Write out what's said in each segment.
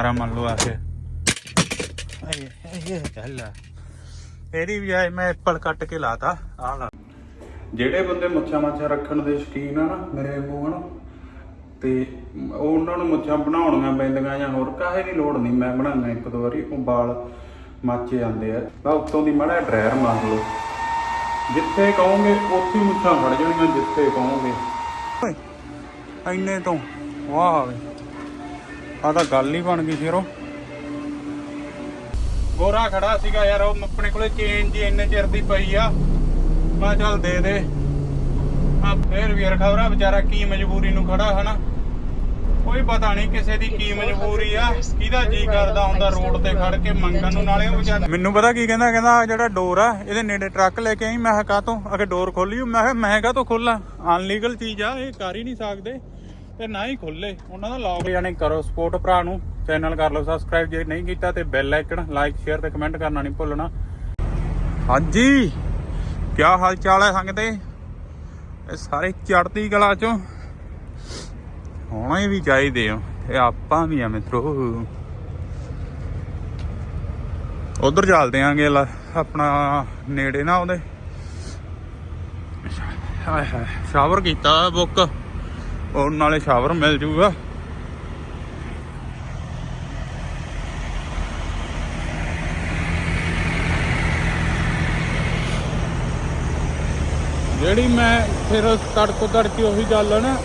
ਮਾਰਾ ਮੰਨ ਲਓ ਆ ਕੇ। ਇਹ ਇਹ ਚੱਲ ਇਹਦੀ ਵੀ ਆਏ ਮੈਂ ਐਪਲ ਕੱਟ ਕੇ ਲਾਤਾ ਆ ਲਾ। ਜਿਹੜੇ ਬੰਦੇ ਮੁੱਛਾਂ ਮਾਛਾਂ ਰੱਖਣ ਦੇ ਸ਼ੌਕੀਨ ਆ ਨਾ ਮੇਰੇ ਵਾਂਗੂ ਹਨ ਤੇ ਉਹ ਉਹਨਾਂ ਨੂੰ ਮੁੱਛਾਂ ਬਣਾਉਣੀਆਂ ਪੈਂਦੀਆਂ ਜਾਂ ਹੋਰ ਕਾਹੇ ਦੀ ਲੋੜ ਨਹੀਂ। ਮੈਂ ਬਣਾਉਣਾ ਇੱਕ ਦੋ ਵਾਰੀ ਉਹ ਵਾਲ ਮਾਚੇ ਜਾਂਦੇ ਆ। ਬਾ ਉੱਤੋਂ ਦੀ ਮਾੜਾ ਡਰਾਇਰ ਮਾਰ ਲਓ। ਜਿੱਥੇ ਕਹੋਗੇ ਉੱਥੇ ਮੁੱਛਾਂ ਫੜ ਜਾਣਗੀਆਂ ਜਿੱਥੇ ਕਹੋਗੇ। ਓਏ ਇੰਨੇ ਤੋਂ ਵਾਹ ਵੇ। ਆ ਤਾਂ ਗੱਲ ਹੀ ਬਣ ਗਈ ਸ਼ੇਰੋ ਗੋਰਾ ਖੜਾ ਸੀਗਾ ਯਾਰ, ਉਹ ਆਪਣੇ ਕੋਲੇ ਚੇਨ ਜੀ ਇੰਨੇ ਚਿਰ ਦੀ ਪਈ ਆ। ਮੈਂ ਚੱਲ ਦੇ ਦੇ। ਆ ਫੇਰ ਵੀਰ ਖਬਰਾ, ਵਿਚਾਰਾ ਕੀ ਮਜਬੂਰੀ ਨੂੰ ਖੜਾ, ਹਨਾ? ਕੋਈ ਪਤਾ ਨਹੀਂ ਕਿਸੇ ਦੀ ਕੀ ਮਜਬੂਰੀ ਆ, ਕਿਹਦਾ ਜੀ ਕਰਦਾ ਹੁੰਦਾ ਰੋਡ ਤੇ ਖੜ ਕੇ, ਮੰਗਣ ਨੂੰ, ਨਾਲੇ ਵਿਚਾਰਾ ਮੈਨੂੰ ਪਤਾ ਕੀ ਕਹਿੰਦਾ ਕਹਿੰਦਾ ਜਿਹੜਾ ਡੋਰ ਆ, ਇਹਦੇ ਨੇੜੇ ਟਰੱਕ ਲੈ ਕੇ ਆਈ, ਮੈਂ ਕਹਾ ਤੋਂ ਅਗੇ ਡੋਰ ਖੋਲੀ ਮੈਂ ਕਿਹਾ ਮੈਂ ਕਾ ਤੋਂ ਖੋਲਾਂ ਅਨਲੀਗਲ ਚੀਜ਼ ਆ, ਇਹ ਕਰ ਹੀ ਨਹੀਂ ਸਕਦੇ। ਤੇ ਨਾ ਹੀ ਖੋਲੇ। ਉਹਨਾਂ ਦਾ ਲੌਕ ਜਾਣੇ ਕਰੋ ਸਪੋਰਟ ਭਰਾ ਨੂੰ ਚੈਨਲ ਕਰ ਲਓ ਸਬਸਕ੍ਰਾਈਬ ਜੇ ਨਹੀਂ ਕੀਤਾ ਤੇ ਬੈਲ ਆਈਕਨ ਲਾਈਕ ਸ਼ੇਅਰ ਤੇ ਕਮੈਂਟ ਕਰਨਾ ਨਹੀਂ ਭੁੱਲਣਾ। ਹਾਂਜੀ ਕੀ ਹਾਲ ਚਾਲ ਹੈ ਸੰਗਤੇ ਇਹ ਸਾਰੇ ਚੜ੍ਹਦੀ ਕਲਾ ਚੋਂ ਹੋਣਾ ਵੀ ਚਾਹੀਦੇ ਆ ਤੇ ਆਪਾਂ ਵੀ ਆ ਮਿੱਤਰੋ। ਉਧਰ ਚੱਲਦੇ ਆਂਗੇ ਆਪਣਾ ਨੇੜੇ ਨਾ ਉਹਦੇ। ਹਾਏ ਹਾਏ ਸ਼ਾਵਰ ਕੀਤਾ ਬੁੱਕ ਉਹ ਨਾਲੇ ਸ਼ਾਵਰ ਮਿਲ ਜੂਗਾ। ਜਿਹੜੀ ਮੈਂ ਫਿਰ ਤੜਕੋ ਤੜਕੀ ਉਹੀ ਗੱਲ ਆ ਨਾ।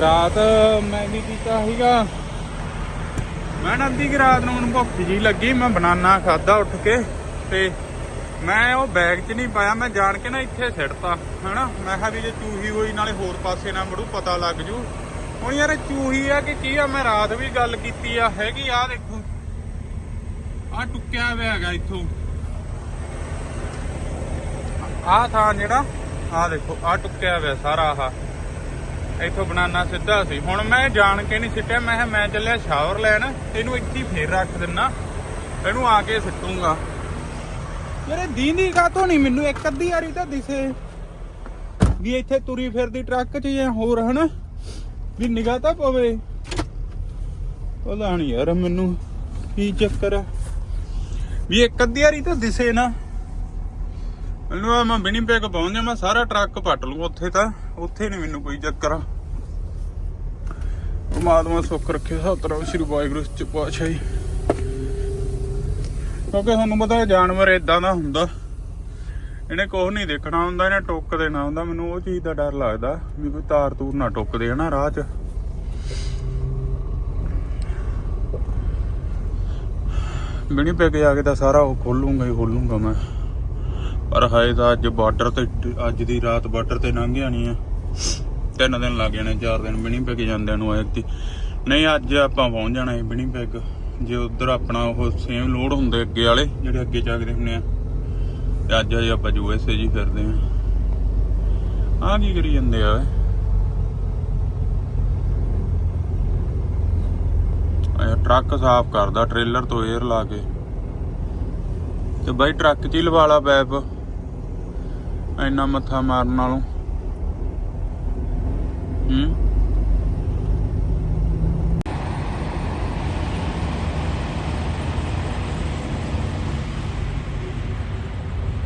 ਰਾਤ ਮੈਂ ਵੀ ਕੀਤਾ ਸੀਗਾ। ਮੈਂ ਨਾ ਅੱਧੀ ਰਾਤ ਨੂੰ ਮੈਨੂੰ ਭੁੱਖ ਜੀ ਲੱਗੀ, ਮੈਂ ਬਨਾਨਾ ਖਾਦਾ ਉੱਠ ਕੇ ਤੇ ਮੈਂ ਉਹ ਬੈਗ 'ਚ ਨਹੀਂ ਪਾਇਆ, ਮੈਂ ਜਾਣ ਕੇ ਨਾ ਇੱਥੇ ਸਿੱਟਤਾ ਹੈਨਾ? ਮੈਂ ਕਿਹਾ ਵੀ ਜੇ ਚੂਹੀ ਹੋਈ, ਨਾਲੇ ਹੋਰ ਪਾਸੇ ਨਾ ਮੜੂ, ਪਤਾ ਲੱਗ ਜੂ। ਹੁਣ ਯਾਰ ਚੂਹੀ ਆ ਕਿ ਕੀ ਆ? ਮੈਂ ਰਾਤ ਵੀ ਗੱਲ ਕੀਤੀ ਆ, ਹੈਗੀ ਆ ਦੇਖੋ। ਆ ਟੁੱਕਿਆ ਹੋਇਆ ਹੈਗਾ ਇੱਥੋਂ। ਆਹ ਥਾਂ ਜਿਹੜਾ, ਆਹ ਦੇਖੋ, ਆਹ ਟੁੱਕਿਆ ਹੋਇਆ ਸਾਰਾ ਆਹ। ਇੱਥੋਂ ਬਨਾਨਾ ਸਿੱਧਾ ਸੀ। ਹੁਣ ਮੈਂ ਜਾਣ ਕੇ ਨਹੀਂ ਸਿੱਟਿਆ, ਮੈਂ ਕਿਹਾ ਮੈਂ ਚੱਲਿਆ ਸ਼ਾਵਰ ਲੈਣ ਇਹਨੂੰ ਇੱਥੇ ਹੀ ਫੇਰ ਰੱਖ ਦਿੰਨਾ। ਇਹਨੂੰ ਆ ਕੇ ਸਿੱਟੂਗਾ। ਯਾਰ ਦੀਂਦੀ ਕਾਤੋਂ ਨਹੀਂ, ਮੈਨੂੰ ਇੱਕ ਅੱਧੀ ਵਾਰੀ ਤਾਂ ਦਿਸੇ। ਵੀ ਇੱਥੇ ਤੁਰੀ ਫਿਰਦੀ ਟਰੱਕ 'ਚ ਜਾਂ ਹੋਰ, ਹਨਾ? ਵੀ ਨਿਗਾਹ ਤਾਂ ਪਵੇ। ਪਤਾ ਨਹੀਂ ਯਾਰ ਮੈਨੂੰ ਕੀ ਚੱਕਰ ਆ। ਵੀ ਇੱਕ ਅੱਧੀ ਵਾਰੀ ਤਾਂ ਦਿਸੇ ਨਾ। ਮੈਨੂੰ ਆ ਮੈਂ ਬਿਨੀ ਪੈਕ ਪਹੁੰਚ ਜਾ ਮੈਂ ਸਾਰਾ ਟਰੱਕ ਪੱਟ ਲੂ ਉੱਥੇ ਤਾਂ। ਉੱਥੇ ਨਹੀਂ ਮੈਨੂੰ ਕੋਈ ਚੱਕਰ ਆ। ਪਰਮਾਤਮਾ ਸੁੱਖ ਰੱਖੇ, ਸਤਿਨਾਮ ਸ੍ਰੀ ਵਾਹਿਗੁਰੂ ਚ ਪਾਤਸ਼ਾਹੀ ਕਿਉਂਕਿ ਤੁਹਾਨੂੰ ਪਤਾ ਜਾਨਵਰ ਇਦਾਂ ਦਾ ਹੁੰਦਾ। ਇਹਨੇ ਕੁਛ ਨਹੀਂ ਦੇਖਣਾ ਹੁੰਦਾ, ਇਹਨੇ ਟੁੱਕ ਦੇਣਾ ਹੁੰਦਾ। ਮੈਨੂੰ ਉਹ ਚੀਜ਼ ਦਾ ਡਰ ਲੱਗਦਾ ਵੀ ਕੋਈ ਤਾਰ ਤੂਰ ਨਾ ਟੁੱਕ ਦੇ ਨਾ ਰਾਹ 'ਚ। ਬਿਨੀ ਪੈਕ ਆ ਕੇ ਤਾਂ ਸਾਰਾ ਉਹ ਖੋਲੂੰਗਾ ਹੀ ਖੋਲੂੰਗਾ ਮੈਂ। ਪਰ ਹਾਏ ਤਾਂ ਅੱਜ ਬਾਰਡਰ ਤੇ, ਅੱਜ ਦੀ ਰਾਤ ਬਾਰਡਰ ਤੇ ਲੰਘ ਜਾਣੀ ਆ ਤਿੰਨ ਦਿਨ ਲੱਗ ਜਾਣੇ, ਚਾਰ ਦਿਨ ਬਿਨੀ ਪੈਕ ਜਾਂਦਿਆਂ ਨੂੰ ਐਤੀ ਨਹੀਂ, ਅੱਜ ਆਪਾਂ ਪਹੁੰਚ ਜਾਣਾ ਹੈ ਬਿਨੀ ਪੈਕ ਜੇ ਉਧਰ ਆਪਣਾ ਉਹ ਸੇਮ ਲੋਡ ਹੁੰਦੇ ਅੱਗੇ ਵਾਲੇ, ਜਿਹੜੇ ਅੱਗੇ ਚੱਕਦੇ ਹੁੰਦੇ ਆ। ਤੇ ਅੱਜ ਅਜੇ ਆਪਾਂ ਯੂਐਸਏ ਜੀ ਫਿਰਦੇ ਆ। ਆ ਕੀ ਕਰੀ ਜਾਂਦੇ ਆ ਓਏ? ਟਰੱਕ ਸਾਫ਼ ਕਰਦਾ, ਟ੍ਰੇਲਰ ਤੋਂ 에ਅਰ ਲਾ ਕੇ। ਤੇ ਬਾਈ ਟਰੱਕ 'ਚ ਹੀ ਲਵਾ ਲਾ ਪੈਪ ਇੰਨਾ ਮੱਥਾ ਮਾਰਨ ਨਾਲੋਂ। ਹੂੰ?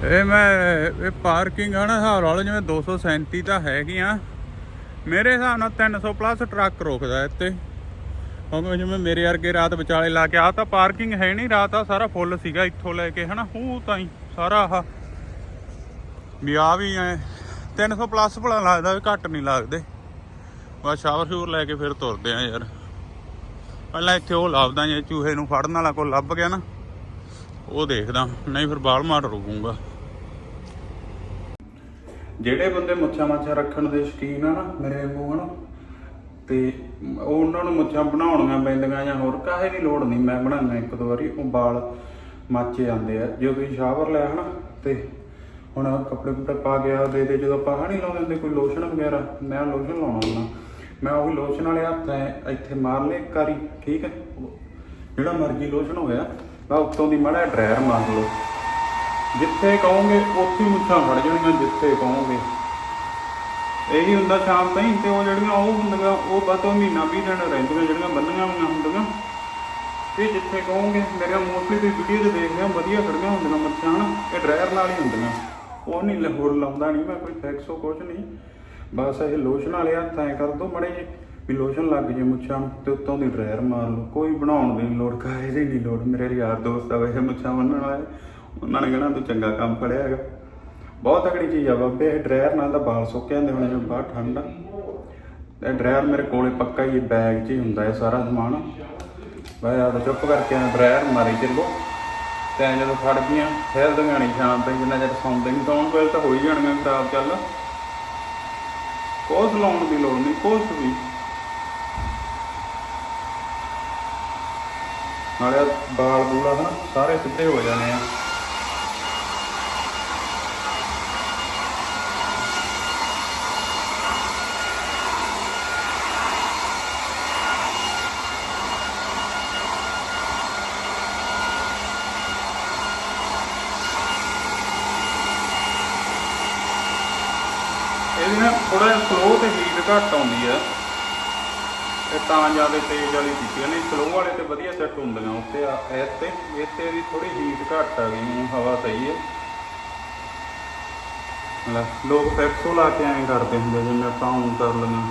ਇਹ ਮੈਂ, ਇਹ ਪਾਰਕਿੰਗ ਆ ਨਾ ਹਿਸਾਬ ਲਾ ਲਓ ਜਿਵੇਂ 237 ਤਾਂ ਹੈਗੀਆਂ। ਮੇਰੇ ਹਿਸਾਬ ਨਾਲ 300 ਪਲੱਸ ਟਰੱਕ ਰੋਕਦਾ ਇੱਥੇ। ਕਿਉਂਕਿ ਜਿਵੇਂ ਮੇਰੇ ਵਰਗੇ ਰਾਤ ਵਿਚਾਲੇ ਲਾ ਕੇ ਆ ਤਾਂ ਪਾਰਕਿੰਗ ਹੈ ਨਹੀਂ, ਰਾਤ ਆ ਸਾਰਾ ਫੁੱਲ ਸੀਗਾ ਇੱਥੋਂ ਲੈ ਕੇ, ਹਨਾ? ਹੂ, ਤਾਂ ਹੀ ਸਾਰਾ ਆਹ। ਵੀ ਆ ਵੀ ਐ 300 ਪਲੱਸ ਭਲਾ ਲੱਗਦਾ ਵੀ ਘੱਟ ਨਹੀਂ ਲੱਗਦੇ। ਬਸ ਸ਼ਾਵਰ ਸ਼ੂਰ ਲੈ ਕੇ ਫਿਰ ਤੁਰਦੇ ਆ ਯਾਰ। ਪਹਿਲਾਂ ਇੱਥੇ ਉਹ ਲੱਭਦਾ ਜੇ ਚੂਹੇ ਨੂੰ ਫੜਨ ਵਾਲਾ ਕੋਈ ਲੱਭ ਗਿਆ ਨਾ, ਉਹ ਦੇਖਦਾ, ਨਹੀਂ ਫਿਰ ਬਾਲ ਮਾਰ ਰੁਕੂਗਾ। ਜਿਹੜੇ ਬੰਦੇ ਮੁੱਛਾਂ ਮਾਛਾਂ ਰੱਖਣ ਦੇ ਸ਼ੌਕੀਨ ਆ ਨਾ, ਮੇਰੇ ਵਾਂਗੂ ਹਨ, ਤੇ ਉਹ ਉਹਨਾਂ ਨੂੰ ਮੁੱਛਾਂ ਬਣਾਉਣੀਆਂ ਪੈਂਦੀਆਂ ਜਾਂ ਹੋਰ ਕਾਹੇ ਦੀ ਲੋੜ ਨਹੀਂ। ਮੈਂ ਬਣਾਉਣਾ ਇੱਕ ਦੋ ਵਾਰੀ ਉਹ ਵਾਲ ਮਾਚੇ ਜਾਂਦੇ ਆ। ਜਦੋਂ ਤੁਸੀਂ ਸ਼ਾਵਰ ਲਿਆ ਹਨਾ, ਤੇ ਹੁਣ ਕੱਪੜੇ ਕੁਪੜੇ ਪਾ ਗਿਆ ਦੇ ਦੇ, ਜਦੋਂ ਆਪਾਂ ਹਣੀ ਲਾਉਂਦੇ ਹੁੰਦੇ, ਕੋਈ ਲੋਸ਼ਨ ਵਗੈਰਾ, ਮੈਂ ਲੋਸ਼ਨ ਲਾਉਣਾ ਹੁੰਦਾ। ਮੈਂ ਉਹ ਲੋਸ਼ਨ ਵਾਲੇ ਹੱਥ ਇੱਥੇ ਮਾਰ ਲਏ ਇੱਕ ਠੀਕ ਹੈ? ਜਿਹੜਾ ਮਰਜ਼ੀ ਲੋਸ਼ਨ ਹੋਇਆ, ਮੈਂ ਉੱਤੋਂ ਦੀ ਮਾੜਾ ਡਰਾਇਰ ਮਾਰ ਲਓ। ਜਿੱਥੇ ਕਹੋਗੇ, ਉੱਥੇ ਮੁੱਛਾਂ ਫੜ ਜਾਣਗੀਆਂ ਜਿੱਥੇ ਕਹੋਗੇ। ਇਹੀ ਹੁੰਦਾ ਸ਼ਾਮ ਤਾਈਂ, ਤੇ ਉਹ ਜਿਹੜੀਆਂ ਉਹ ਹੁੰਦੀਆਂ, ਉਹ ਬਾਤੋਂ ਮਹੀਨਾ 20 ਦਿਨ ਰਹਿੰਦੀਆਂ, ਜਿਹੜੀਆਂ ਬੰਨੀਆਂ ਹੋਈਆਂ ਹੁੰਦੀਆਂ। ਇਹ ਜਿੱਥੇ ਕਹੋਗੇ, ਮੇਰੀਆਂ ਮੋਸਟਲੀ ਤੁਸੀਂ ਵੀਡੀਓ 'ਚ ਦੇਖਦੇ ਹੋ, ਵਧੀਆ ਖੜੀਆਂ ਹੁੰਦੀਆਂ ਮੱਛਾਂ, ਹਨ? ਇਹ ਡਰਾਇਰ ਨਾਲ ਹੀ ਹੁੰਦੀਆਂ। ਉਹ ਨਹੀਂ ਲਾਹੌਰ ਲਾਉਂਦਾ ਨਹੀਂ ਮੈਂ ਕੋਈ ਫੈਕਸੋ ਕੁਛ ਨਹੀਂ। ਬਸ ਇਹ ਲੋਸ਼ਨ ਵਾਲੇ ਹੱਥ ਐ ਕਰ ਦੋ ਮੜੇ ਜੇ ਵੀ ਲੋਸ਼ਨ ਲੱਗ ਜੇ ਮੁੱਛਾਂ ਨੂੰ, ਤੇ ਉੱਤੋਂ ਦੀ ਡਰਾਇਰ ਮਾਰ ਲਓ। ਕੋਈ ਬਣਾਉਣ ਦੀ ਨੀ ਲੋੜ, ਕਾਹੇ ਦੀ ਨਹੀਂ ਲੋੜ। ਮੇਰੇ ਯਾਰ ਦੋਸਤ ਆ, ਵੈਸੇ ਮੁੱਛਾਂ ਬੰਨਣ ਵਾਲੇ। ਉਹਨਾਂ ਨੇ ਕਹਿਣਾ, ਤੂੰ ਚੰਗਾ ਕੰਮ ਫੜਿਆ ਹੈਗਾ। ਬਹੁਤ ਤਕੜੀ ਚੀਜ਼ ਆ ਬਾਬੇ, ਇਹ ਡਰਾਇਰ ਨਾਲ ਤਾਂ ਵਾਲ ਸੁੱਕ ਜਾਂਦੇ ਹੋਣੇ ਜਿਵੇਂ ਬਾਹਰ ਠੰਡ ਆ। ਤੇ ਡਰਾਇਰ ਮੇਰੇ ਕੋਲੇ ਪੱਕਾ ਹੀ ਬੈਗ 'ਚ ਹੀ ਹੁੰਦਾ ਹੈ ਸਾਰਾ ਸਮਾਨ। ਮੈਂ ਆਦਾ ਚੁੱਪ ਕਰਕੇ ਆ ਡਰਾਇਰ ਮਾਰੀ ਚੱਲੋ। ਤੇ ਜਦੋਂ ਫੜ ਗਈਆਂ ਹਿਲਦੀਆਂ ਨਹੀਂ ਸ਼ਾਮ ਤਾਈਂ ਜਿੰਨਾ ਚਿਰ ਸੌਂਦੇ ਨਹੀਂ ਸੌਣ ਵੇਲੇ ਤਾਂ ਹੋ ਹੀ ਜਾਣਗੀਆਂ ਖਰਾਬ ਚੱਲ। ਕੋਸ ਲਾਉਣ ਦੀ ਲੋੜ ਨਹੀਂ ਕੋਸ ਵੀ। ਨਾਲੇ ਬਾਲ ਬੂਲਾ ਹਨਾ ਸਾਰੇ ਸਿੱਧੇ ਹੋ ਜਾਣੇ ਆ ਇਹਦੀ ਨਾ ਥੋੜਾ ਜਿਹਾ ਸਲੋ ਤੇ ਹੀਟ ਘੱਟ ਆਉਂਦੀ ਆ ਇਹ ਤਾਂ ਜ਼ਿਆਦਾ ਤੇਜ਼ ਵਾਲੀ ਕੀਤੀ ਨੇ ਸਲੋ ਵਾਲੇ ਤੇ ਵਧੀਆ ਸੈੱਟ ਹੁੰਦੀਆਂ ਉੱਤੇ ਆ ਇਹ ਤੇ ਇਹ ਤੇ ਇਹਦੀ ਥੋੜੀ ਹੀਟ ਘੱਟ ਆ ਗਈ, ਹਵਾ ਸਹੀ ਹੈ ਲੈ, ਲੋਕ ਫੈਕਸੋ ਲਾ ਕੇ ਐਂ ਕਰਦੇ ਹੁੰਦੇ ਜਿਵੇਂ ਆਪਾਂ ਹੁਣ ਕਰ ਲੈਂਦੇ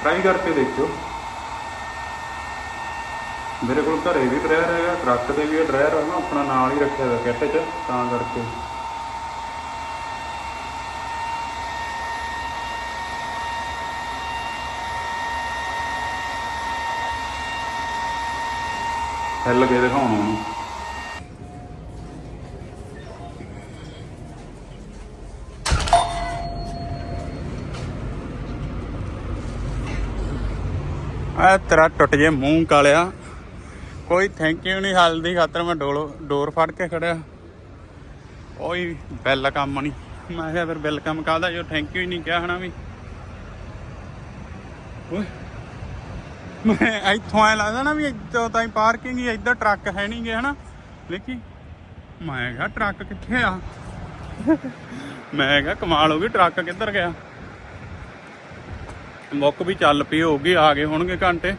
ਟਰਾਈ ਕਰਕੇ ਦੇਖਿਓ। ਮੇਰੇ ਕੋਲ ਘਰੇ ਵੀ ਡਰਾਇਰ ਹੈਗਾ, ਟਰੱਕ ਤੇ ਵੀ ਡਰਾਇਰ ਹੈ ਨਾ ਆਪਣਾ ਨਾਲ ਹੀ ਰੱਖਿਆ ਹੋਇਆ, ਕਿੱਟ 'ਚ, ਤਾਂ ਕਰਕੇ। ਹਿੱਲ ਕੇ ਦਿਖਾਉਣਾ ਉਹਨੂੰ ਆ ਤੇਰਾ ਟੁੱਟ ਜੇ ਮੂੰਹ ਕਾਲਿਆ। ਕੋਈ ਥੈਂਕ ਯੂ ਨਹੀਂ, ਹਾਲ ਦੀ ਖਾਤਰ ਮੈਂ ਡੋਲ ਡੋਰ ਫੜ ਕੇ ਖੜਿਆ। ਕੋਈ ਬਿੱਲ ਕੰਮ ਨਹੀਂ। ਮੈਂ ਕਿਹਾ ਫਿਰ ਬਿੱਲ ਕੰਮ ਕਾਹਦਾ? ਜੋ ਥੈਂਕ ਯੂ ਹੀ ਨਹੀਂ ਕਿਹਾ ਹਨਾ ਵੀ। ਓਏ। ਮੈਂ ਇੱਥੋਂ ਐ ਲੱਗਦਾ ਨਾ ਵੀ ਇੱਥੋਂ ਹੀ ਪਾਰਕਿੰਗ ਹੀ ਇੱਧਰ ਟਰੱਕ ਹੈ ਨਹੀਂ ਗੇ, ਹਨਾ? ਲੇਕਿਨ ਮੈਂ ਕਿਹਾ ਟਰੱਕ ਕਿੱਥੇ ਆ? ਮੈਂ ਕਿਹਾ ਕਮਾਲ ਹੋ ਗਈ ਟਰੱਕ ਕਿੱਧਰ ਗਿਆ? ਮੁੱਕ ਵੀ ਚੱਲ ਪਈ ਹੋਊਗੀ, ਆ ਗਏ ਹੋਣਗੇ ਘੰਟੇ।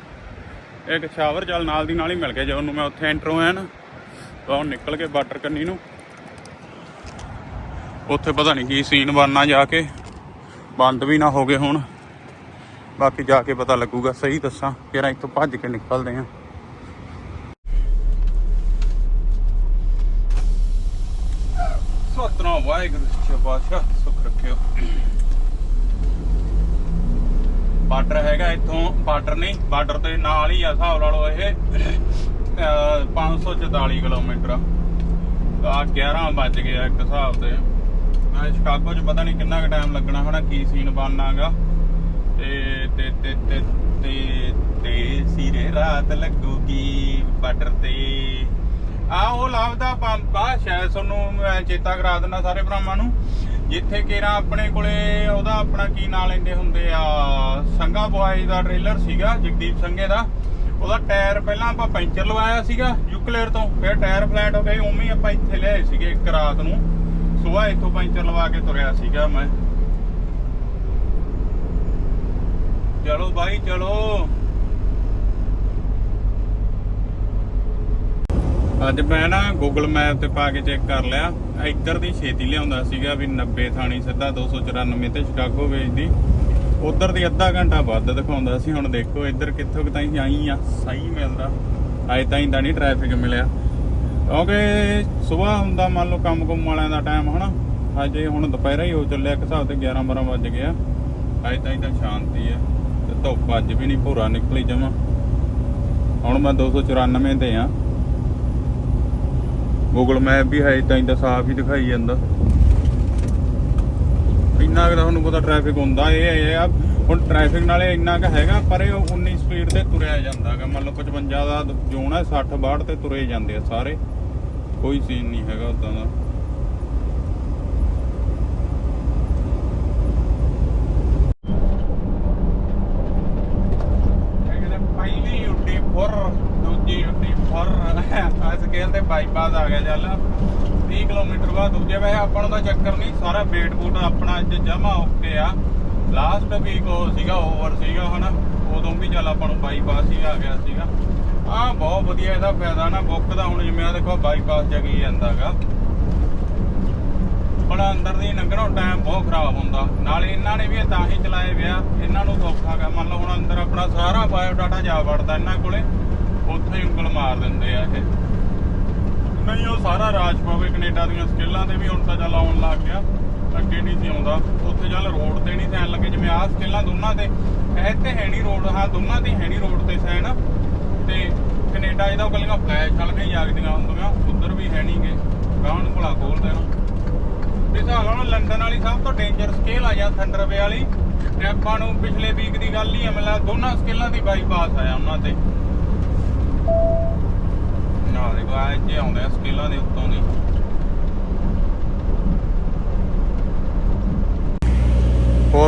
ਇੱਕ ਸ਼ਾਵਰ ਚੱਲ ਨਾਲ ਦੀ ਨਾਲ ਹੀ ਮਿਲ ਗਿਆ, ਜਦੋਂ ਨੂੰ ਮੈਂ ਉੱਥੇ ਐਂਟਰ ਹੋਇਆ ਨਾ, ਤਾਂ ਉਹ ਨਿਕਲ ਕੇ ਬਾਟਰ ਕੰਨੀ ਨੂੰ। ਉੱਥੇ ਪਤਾ ਨਹੀਂ ਕੀ ਸੀਨ ਬਣਨਾ ਜਾ ਕੇ, ਬੰਦ ਵੀ ਨਾ ਹੋ ਗਏ ਹੁਣ। ਬਾਕੀ ਜਾ ਕੇ ਪਤਾ ਲੱਗੂਗਾ, ਸਹੀ ਦੱਸਾਂ ਕਿਹੜਾ ਇੱਥੋਂ ਭੱਜ ਕੇ ਨਿਕਲਦੇ ਆ ਸਤਨਾਮ, ਵਾਹਿਗੁਰੂ ਸੱਚੇ ਪਾਤਸ਼ਾਹ ਸੁਖ ਰੱਖਿਓ। ਬਾਰਡਰ ਹੈਗਾ ਇੱਥੋਂ, ਬਾਰਡਰ ਨਹੀਂ, ਬਾਰਡਰ ਤੇ ਨਾਲ ਹੀ ਆ ਹਿਸਾਬ ਲਾ ਲਓ ਇਹ, ਅਹ 544 ਕਿਲੋਮੀਟਰ ਆ। 11 ਵੱਜ ਗਿਆ ਇੱਕ ਹਿਸਾਬ ਤੇ। ਮੈਂ ਸ਼ਿਕਾਗੋ 'ਚ ਪਤਾ ਨਹੀਂ ਕਿੰਨਾ ਕੁ ਟਾਈਮ ਲੱਗਣਾ, ਹਨਾ, ਕੀ ਸੀਨ ਬਣਨਾਗਾ। ਤੇ ਤੇ ਤੇ ਤੇ ਤੇ ਤੇ ਸਿਰੇ ਰਾਤ ਲੱਗੂਗੀ ਬਾਰਡਰ ਤੇ। ਆ ਉਹ ਲਾਭਦਾ ਪੰਪ ਸ਼ਾਇਦ ਤੁਹਾਨੂੰ ਮੈਂ ਚੇਤਾ ਕਰਾ ਦਿੰਦਾ ਸਾਰੇ ਭਰਾਵਾਂ ਨੂੰ। ਜਿੱਥੇ ਕੇਰਾ ਆਪਣੇ ਕੋਲੇ, ਉਹਦਾ ਆਪਣਾ ਕੀ ਨਾਂ ਲੈਂਦੇ ਹੁੰਦੇ ਆ? ਸੰਗਾ ਬੁਆਈ ਦਾ ਟ੍ਰੇਲਰ ਸੀਗਾ, ਜਗਦੀਪ ਸੰਗੇ ਦਾ। ਉਹਦਾ ਟਾਇਰ ਪਹਿਲਾਂ ਆਪਾਂ ਪੈਂਚਰ ਲਵਾਇਆ ਸੀਗਾ ਯੂਕਲੇਰ ਤੋਂ। ਫਿਰ ਟਾਇਰ ਫਲੈਟ ਹੋ ਗਏ, ਉਵੇਂ ਹੀ ਆਪਾਂ ਇੱਥੇ ਲਿਆਏ ਸੀਗੇ ਇੱਕ ਰਾਤ ਨੂੰ। ਸਵੇਰ ਇੱਥੋਂ ਪੈਂਚਰ ਲਵਾ ਕੇ ਤੁਰਿਆ ਸੀਗਾ ਮੈਂ। ਚਲੋ ਬਾਈ, ਚਲੋ। ਅੱਜ ਮੈਂ ਨਾ ਗੂਗਲ ਮੈਪ ਤੇ ਪਾ ਕੇ ਚੈੱਕ ਕਰ ਲਿਆ। ਇੱਧਰ ਦੀ ਛੇਤੀ ਲਿਆਉਂਦਾ ਸੀਗਾ ਵੀ 90 ਥਾਣੀ ਸਿੱਧਾ 294 ਤੇ ਸ਼ਿਕਾਗੋ ਵੇਚਦੀ। ਉਧਰ ਦੀ ਅੱਧਾ ਘੰਟਾ ਵੱਧ ਦਿਖਾਉਂਦਾ ਸੀ। ਹੁਣ ਦੇਖੋ, ਇੱਧਰ ਕਿੱਥੋਂ ਕਿ ਤਾਈਂ ਆਈ ਆ, ਸਹੀ ਮਿਲਦਾ। ਅਜੇ ਤਾਈਂ ਤਾਂ ਨਹੀਂ ਟ੍ਰੈਫਿਕ ਮਿਲਿਆ। ਕਿਉਂਕਿ ਸਵੇਰ ਹੁੰਦਾ, ਮੰਨ ਲਓ ਕੰਮ ਕੁੰਮ ਵਾਲਿਆਂ ਦਾ ਟਾਈਮ ਹਨਾ? ਅਜੇ ਹੁਣ ਦੁਪਹਿਰਾ ਹੀ ਹੋ ਚੱਲਿਆ। ਇੱਕ ਹਿਸਾਬ ਤੇ 11 12 ਵੱਜ ਗਿਆ ਅਜੇ ਤਾਈਂ ਤਾਂ ਸ਼ਾਂਤੀ ਆ। ਧੁੱਪ ਅੱਜ ਵੀ ਨਹੀਂ ਭੂਰਾ ਨਿਕਲੀ ਜਮਾ। ਹੁਣ ਮੈਂ 294 ਤੇ ਆ। ਗੂਗਲ ਮੈਪ ਵੀ ਹੈ ਤਾਂ ਇੰਦਾ ਸਾਫ਼ ਹੀ ਦਿਖਾਈ ਜਾਂਦਾ। ਇੰਨਾ ਕਿ ਤੁਹਾਨੂੰ ਪਤਾ ਟ੍ਰੈਫਿਕ ਹੁੰਦਾ, ਇਹ ਆ। ਹੁਣ ਟ੍ਰੈਫਿਕ ਨਾਲੇ ਇੰਨਾ ਕੁ ਹੈਗਾ, ਪਰ ਇਹ 19 ਸਪੀਡ ਤੇ ਤੁਰਿਆ ਜਾਂਦਾਗਾ ਮੰਨ ਲਓ 55 ਦਾ ਜ਼ੋਨ ਹੈ 60 62 ਤੇ ਤੁਰੇ ਜਾਂਦੇ ਆ ਸਾਰੇ। ਕੋਈ ਸੀਨ ਨਹੀਂ ਹੈਗਾ ਉਦਾਂ ਦਾ ਇਹ ਕਹਿੰਦੇ ਪਹਿਲੀ ਉੱਡੀ ਫੁਰ ਦੂਜੀ ਉੱਡੀ ਫੁਰ ਐਸ ਕੇਲ ਤੇ ਬਾਈਪਾਸ ਆ ਗਿਆ ਚੱਲ 30 ਕਿਲੋਮੀਟਰ ਬਾਅਦ ਦੂਜੇ ਵੈਸੇ ਆਪਾਂ ਨੂੰ ਤਾਂ ਚੱਕਰ ਨਹੀਂ ਬੂਟ ਆਪਣਾ ਅੱਜ ਜਮਾ ਓਕੇ ਆ। ਲਾਸਟ ਵੀਕ ਉਹ ਸੀਗਾ ਓਵਰ ਸੀਗਾ ਹਨਾ। ਉਦੋਂ ਵੀ ਚੱਲ ਆਪਾਂ ਨੂੰ ਬਾਈਪਾਸ ਹੀ ਆ ਗਿਆ ਸੀਗਾ। ਆ ਬਹੁਤ ਵਧੀਆ ਇਹਦਾ ਫਾਇਦਾ ਨਾ ਬੁੱਕ ਦਾ ਹੁਣ ਜਿਵੇਂ ਆ ਦੇਖੋ ਬਾਈਪਾਸ ਜਗੀ ਜਾਂਦਾਗਾ ਬੜਾ ਅੰਦਰ ਦੀ ਲੰਘਣਾ ਟਾਈਮ ਬਹੁਤ ਖਰਾਬ ਹੁੰਦਾ। ਨਾਲੇ ਇਹਨਾਂ ਨੇ ਵੀ ਤਾਂ ਹੀ ਚਲਾਏ ਵਿਆ ਇਹਨਾਂ ਨੂੰ ਸੌਖਾ ਗਾ। ਮੰਨ ਲਓ ਹੁਣ ਅੰਦਰ ਆਪਣਾ ਸਾਰਾ ਬਾਇਓ ਡਾਟਾ ਜਾ ਵੜਦਾ ਇਹਨਾਂ ਕੋਲੇ, ਉੱਥੇ ਹੀ ਉਂਗਲ ਮਾਰ ਦਿੰਦੇ ਆ ਇਹ। ਨਹੀਂ, ਉਹ ਸਾਰਾ ਰਾਜ ਪਵੇ ਕੈਨੇਡਾ ਦੀਆਂ ਸਕਿੱਲਾਂ ਤੇ ਵੀ ਹੁਣ ਤਾਂ ਚੱਲ ਆਉਣ ਲੱਗ ਗਿਆ। ਅੱਗੇ ਨਹੀਂ ਸੀ ਆਉਂਦਾ। ਉੱਥੇ ਚੱਲ ਰੋਡ ਤੇ ਨਹੀਂ ਸੈਨ ਲੱਗੇ, ਜਿਵੇਂ ਆਹ ਸਕਿੱਲਾਂ ਦੋਨਾਂ ਤੇ। ਇਹ ਤੇ ਹੈ ਨਹੀਂ ਰੋਡ, ਹਾਂ, ਦੋਨਾਂ ਤੇ ਹੈ ਨਹੀਂ ਰੋਡ ਤੇ ਸੈਨ ਤੇ ਕੈਨੇਡਾ ਇਹਦਾ ਕੱਲੀਆਂ ਫਲੈਸ਼ ਚੱਲ ਜਾਗਦੀਆਂ ਹੁੰਦੀਆਂ, ਉਧਰ ਵੀ ਹੈ ਨਹੀਂਗੇ। ਗਾਂ ਭਲਾ ਖੋਲ ਦੇਣਾ। ਇਸ ਹਾਲ ਨਾਲ ਲੰਡਨ ਵਾਲੀ ਸਭ ਤੋਂ ਡੇਂਜਰ ਸਕੇਲ ਆ ਜਾਂ ਥੰਡਰਵੇ ਵਾਲੀ। ਤੇ ਆਪਾਂ ਨੂੰ ਪਿਛਲੇ ਵੀਕ ਦੀ ਗੱਲ ਹੀ ਆ ਮਤਲਬ ਦੋਨਾਂ ਸਕੇਲਾਂ ਦੀ ਬਾਈਪਾਸ ਆਇਆ ਉਹਨਾਂ ਤੇ। ਨਾ ਦੇਖੋ ਆ ਇੱਥੇ ਆਉਂਦੇ ਸਕੇਲਾਂ ਦੇ ਉੱਤੋਂ ਦੀ।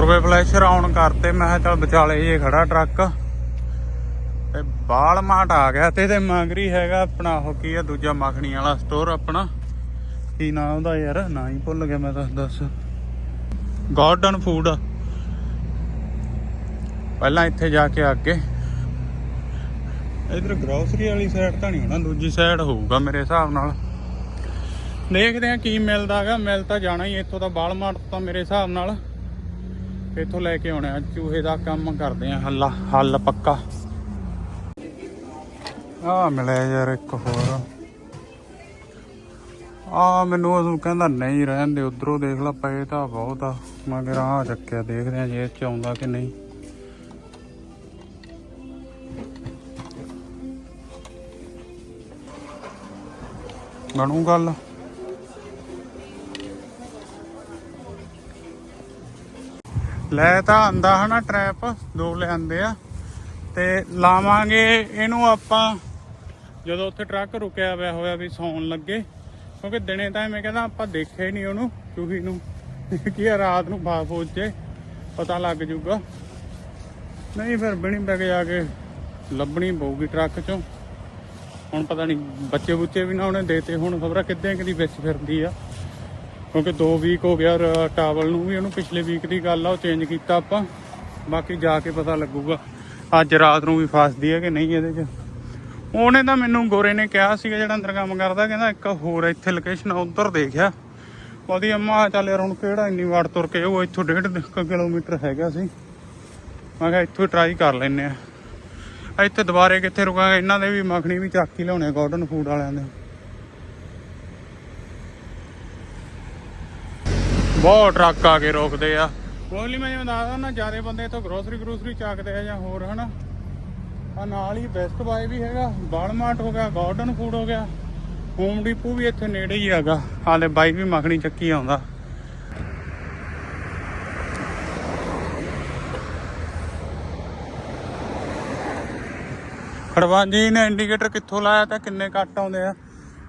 ਫੋਰ ਫਲੈਸ਼ਰ ਆਨ ਕਰਤੇ। ਮੈਂ ਕਿਹਾ ਚੱਲ ਵਿਚਾਲੇ ਜੇ ਖੜਾ ਟਰੱਕ। ਤੇ ਬਾਲ ਮਾਟ ਆ ਗਿਆ ਤੇ ਤੇ ਮੰਗਰੀ ਹੈਗਾ ਆਪਣਾ ਉਹ ਕੀ ਆ, ਦੂਜਾ ਮੱਖਣੀ ਵਾਲਾ ਸਟੋਰ ਆਪਣਾ। ਕੀ ਨਾਮ ਉਹਦਾ ਯਾਰ? ਨਾਂ ਹੀ ਭੁੱਲ ਗਿਆ ਮੈਂ ਤਾਂ, ਦੱਸ। ਗਾਰਡਨ ਫੂਡ ਪਹਿਲਾਂ ਇੱਥੇ ਜਾ ਕੇ ਅੱਗੇ। ਇਧਰ ਗਰੋਸਰੀ ਵਾਲੀ ਸਾਈਡ ਤਾਂ ਨਹੀਂ ਹੋਣਾ, ਦੂਜੀ ਸਾਈਡ ਹੋਊਗਾ ਮੇਰੇ ਹਿਸਾਬ ਨਾਲ। ਦੇਖਦੇ ਆ ਕੀ ਮਿਲਦਾਗਾ ਮਿਲ ਤਾਂ ਜਾਣਾ ਹੀ, ਇੱਥੋਂ ਤਾਂ ਬਾਲਮਾਰਟ ਤਾਂ ਮੇਰੇ ਹਿਸਾਬ ਨਾਲ। ਇੱਥੋਂ ਲੈ ਕੇ ਆਉਣਾ, ਚੂਹੇ ਦਾ ਕੰਮ ਕਰਦੇ ਆ, ਹੱਲ ਹੱਲ ਪੱਕਾ। ਆ ਮਿਲਿਆ ਯਾਰ ਇੱਕ ਹੋਰ। ਆ ਮੈਨੂੰ ਉਹ ਕਹਿੰਦਾ ਨਹੀਂ ਰਹਿਣ ਦੇ, ਉਧਰੋਂ ਦੇਖ ਲਾ ਪਏ ਤਾਂ ਬਹੁਤ ਆ। ਮੈਂ ਕਿਹਾ ਆ ਚੱਕਿਆ, ਦੇਖਦੇ ਆ ਜੇ ਚ ਆਉਂਦਾ ਕਿ ਨਹੀਂ। ਬਣੂ ਗੱਲ? ਲੈ ਤਾਂ ਆਂਦਾ ਹਨਾ ਟ੍ਰੈਪ ਦੋ ਲਿਆਂਦੇ ਆ। ਤੇ ਲਾਵਾਂਗੇ ਇਹਨੂੰ ਆਪਾਂ। ਜਦੋਂ ਉੱਥੇ ਟਰੱਕ ਰੁਕਿਆ ਹੋਇਆ ਹੋਇਆ ਵੀ ਸੌਣ ਲੱਗੇ, ਕਿਉਂਕਿ ਦਿਨੇ ਤਾਂ ਮੈਂ ਕਹਿੰਦਾ ਆਪਾਂ ਦੇਖਿਆ ਹੀ ਨਹੀਂ ਉਹਨੂੰ ਚੂਹੀ ਨੂੰ ਕੀ ਆ, ਰਾਤ ਨੂੰ ਬਾਫ ਹੋ ਜੇ, ਪਤਾ ਲੱਗ ਜੂਗਾ। ਨਹੀਂ ਫਿਰ ਬਣੀ ਬੈਗ ਜਾ ਕੇ ਲੱਭਣੀ ਪਊਗੀ ਟਰੱਕ ਚੋਂ। ਹੁਣ ਪਤਾ ਨਹੀਂ ਬੱਚੇ ਬੁੱਚੇ ਵੀ ਨਾ ਉਹਨੇ ਦੇਤੇ, ਹੁਣ ਖਬਰਾਂ ਕਿੱਦਾਂ ਕਿਦੀ ਵਿੱਚ ਫਿਰਦੀ ਆ। ਕਿਉਂਕਿ 2 ਵੀਕ ਹੋ ਗਿਆ ਟਾਵਲ ਨੂੰ ਵੀ, ਉਹਨੂੰ ਪਿਛਲੇ ਵੀਕ ਦੀ ਗੱਲ ਆ, ਉਹ ਚੇਂਜ ਕੀਤਾ ਆਪਾਂ। ਬਾਕੀ ਜਾ ਕੇ ਪਤਾ ਲੱਗੂਗਾ। ਅੱਜ ਰਾਤ ਨੂੰ ਵੀ ਫਸਦੀ ਹੈ ਕਿ ਨਹੀਂ ਇਹਦੇ 'ਚ। ਉਹਨੇ ਤਾਂ ਮੈਨੂੰ ਗੋਰੇ ਨੇ ਕਿਹਾ ਸੀਗਾ, ਜਿਹੜਾ ਅੰਦਰ ਕੰਮ ਕਰਦਾ, ਕਹਿੰਦਾ ਇੱਕ ਹੋਰ ਇੱਥੇ ਲੋਕੇਸ਼ਨ ਉਧਰ ਦੇਖਿਆ। ਉਹਦੀ ਅੰਮਾ ਚੱਲ ਯਾਰ, ਹੁਣ ਕਿਹੜਾ ਇੰਨੀ ਵਾਰ ਤੁਰ ਕੇ, ਉਹ ਇੱਥੋਂ 1.5 ਕਿਲੋਮੀਟਰ ਹੈਗਾ ਸੀ। ਮੈਂ ਕਿਹਾ ਇੱਥੋਂ ਟਰਾਈ ਕਰ ਲੈਨੇ ਆ। ਇੱਥੇ ਦੁਬਾਰੇ ਕਿੱਥੇ ਰੁਕਾਂਗੇ? ਇਹਨਾਂ ਦੇ ਵੀ ਮੱਖਣੀ ਵੀ ਚੱਕ ਹੀ ਲਿਆਉਣੇ ਗਾਰਡਨ ਫੂਡ ਵਾਲਿਆਂ ਦੇ। ਬਹੁਤ ਟਰੱਕ ਆ ਕੇ ਰੋਕਦੇ ਆ। ਕੋਈ ਮੈਂ ਜਿਵੇਂ ਦੱਸਦਾ ਨਾ ਜ਼ਿਆਦਾ ਬੰਦੇ ਇੱਥੋਂ ਗਰੋਸਰੀ ਗਰੋਸਰੀ ਚੱਕਦੇ ਆ ਜਾਂ ਹੋਰ, ਹਨਾ। ਆ ਨਾਲ ਹੀ ਬੈਸਟ ਬਾਏ ਵੀ ਹੈਗਾ ਬਾਲਮਾਰਟ ਹੋ ਗਿਆ ਗਾਰਡਨ ਫੂਡ ਹੋ ਗਿਆ ਹੋਮ ਡਿਪੂ ਵੀ ਇੱਥੇ ਨੇੜੇ ਹੀ ਹੈਗਾ। ਹਾਲੇ ਬਾਈ ਵੀ ਮੱਖਣੀ ਚੱਕੀ ਆਉਂਦਾ। ਖੜਵਾਂਜੀ ਨੇ ਇੰਡੀਕੇਟਰ ਕਿੱਥੋਂ ਲਾਇਆ ਤਾਂ ਕਿੰਨੇ ਕੱਟ ਆਉਂਦੇ ਆ?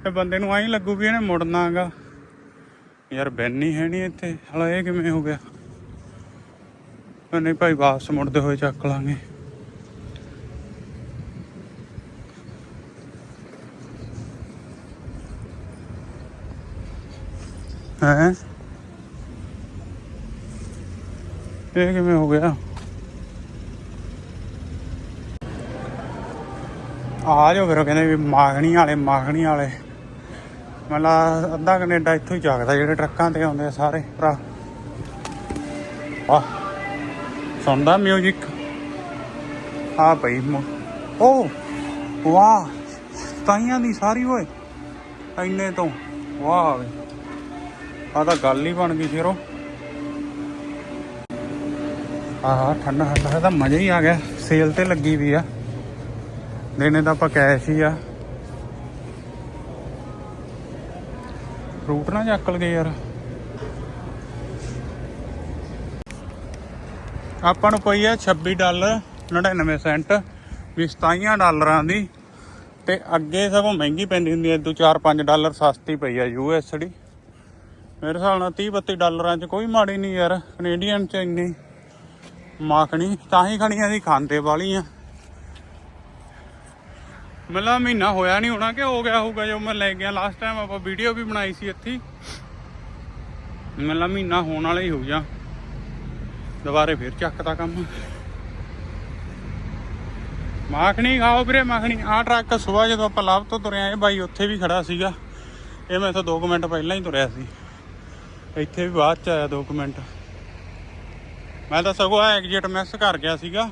ਤੇ ਬੰਦੇ ਨੂੰ ਐਂ ਲੱਗੂ ਵੀ ਇਹਨੇ ਮੁੜਨਾਗਾ। ਯਾਰ ਬੈਨੀ ਹੈ ਨਹੀਂ ਇੱਥੇ। ਹਲਾ ਇਹ ਕਿਵੇਂ ਹੋ ਗਿਆ? ਨਹੀਂ ਭਾਈ ਵਾਪਸ ਮੁੜਦੇ ਹੋਏ ਚੱਕ ਲਾਂਗੇ। ਹੈ? ਇਹ ਕਿਵੇਂ ਹੋ ਗਿਆ? ਆ ਜਾਓ ਫਿਰ ਕਹਿੰਦੇ ਵੀ ਮਾਗਣੀ ਵਾਲੇ ਮਾਗਣੀ ਵਾਲੇ। ਮਤਲਬ ਅੱਧਾ ਕੈਨੇਡਾ ਇੱਥੋਂ ਹੀ ਜਾਗਦਾ, ਜਿਹੜੇ ਟਰੱਕਾਂ ਤੇ ਆਉਂਦੇ ਆ ਸਾਰੇ ਭਰਾ। ਆਹ, ਸੁਣਦਾ 뮤직 ਆ ਭਈ ਮ- ਓ, ਵਾਹ, ਤਾਈਆਂ ਦੀ ਸਾਰੀ ਓਏ, ਇੰਨੇ ਤੋਂ, ਵਾਹ ਵੇ। ਆ ਤਾਂ ਗੱਲ ਹੀ ਬਣ ਗਈ ਸ਼ੇਰੋ ਆਹ ਠੰਡਾ ਠੰਡਾ ਇਹਦਾ ਮਜ਼ਾ ਹੀ ਆ ਗਿਆ। ਸੇਲ ਤੇ ਲੱਗੀ ਵੀ ਆ। ਦੇਣੇ ਤਾਂ ਆਪਾਂ ਕੈਸ਼ ਹੀ ਆ। ਫਰੂਟ ਨਾ ਚੱਕ ਲਗੇ ਯਾਰ। ਆਪਾਂ ਨੂੰ ਪਈ ਆ 26 ਡਾਲਰ 99 ਸੈਂਟ, ਵੀ 27 ਡਾਲਰਾਂ ਦੀ। ਤੇ ਅੱਗੇ ਸਭ ਮਹਿੰਗੀ ਪੈਂਦੀ ਹੁੰਦੀ ਐ ਦੋ 4-5 ਡਾਲਰ ਸਸਤੀ ਪਈ ਆ ਯੂ ਐੱਸ ਡੀ। ਮੇਰੇ ਹਿਸਾਬ ਨਾਲ 30-32 ਡਾਲਰਾਂ 'ਚ ਕੋਈ ਮਾੜੀ ਨਹੀਂ ਯਾਰ ਕੈਨੇਡੀਅਨ 'ਚ ਇੰਨੀ ਮਾਖਣੀ, ਤਾਂ ਹੀ ਖਣੀਆਂ ਸੀ ਖਾਂਦੇ ਵਾਲੀਆਂ। ਮਤਲਬ ਮਹੀਨਾ ਹੋਇਆ ਨਹੀਂ ਹੋਣਾ ਕਿ ਹੋ ਗਿਆ ਹੋਊਗਾ ਜੋ ਮੈਂ ਲੈ ਗਿਆ ਲਾਸਟ ਟਾਈਮ ਆਪਾਂ ਵੀਡੀਓ ਵੀ ਬਣਾਈ ਸੀ ਇੱਥੇ ਮਤਲਬ ਮਹੀਨਾ ਹੋਣ ਵਾਲਾ ਹੀ ਹੋ ਗਿਆ। ਦੁਬਾਰੇ ਫਿਰ ਚੱਕਦਾ ਕੰਮ। ਮੱਖਣੀ ਖਾਓ ਵੀਰੇ, ਮੱਖਣੀ। ਆਹ ਟਰੱਕ ਸਵੇਰ ਜਦੋਂ ਆਪਾਂ ਲਾਭ ਤੋਂ ਤੁਰਿਆ ਇਹ ਬਾਈ ਉੱਥੇ ਵੀ ਖੜਾ ਸੀਗਾ। ਇਹ ਮੈਂ ਇੱਥੋਂ 2 ਮਿੰਟ ਪਹਿਲਾਂ ਹੀ ਤੁਰਿਆ ਸੀ। ਇੱਥੇ ਵੀ ਬਾਅਦ ਚ ਆਇਆ 2 ਮਿੰਟ। ਮੈਂ ਤਾਂ ਸਗੋਂ ਆ ਐਗਜ਼ਿਟ ਮਿਸ ਕਰ ਗਿਆ ਸੀਗਾ।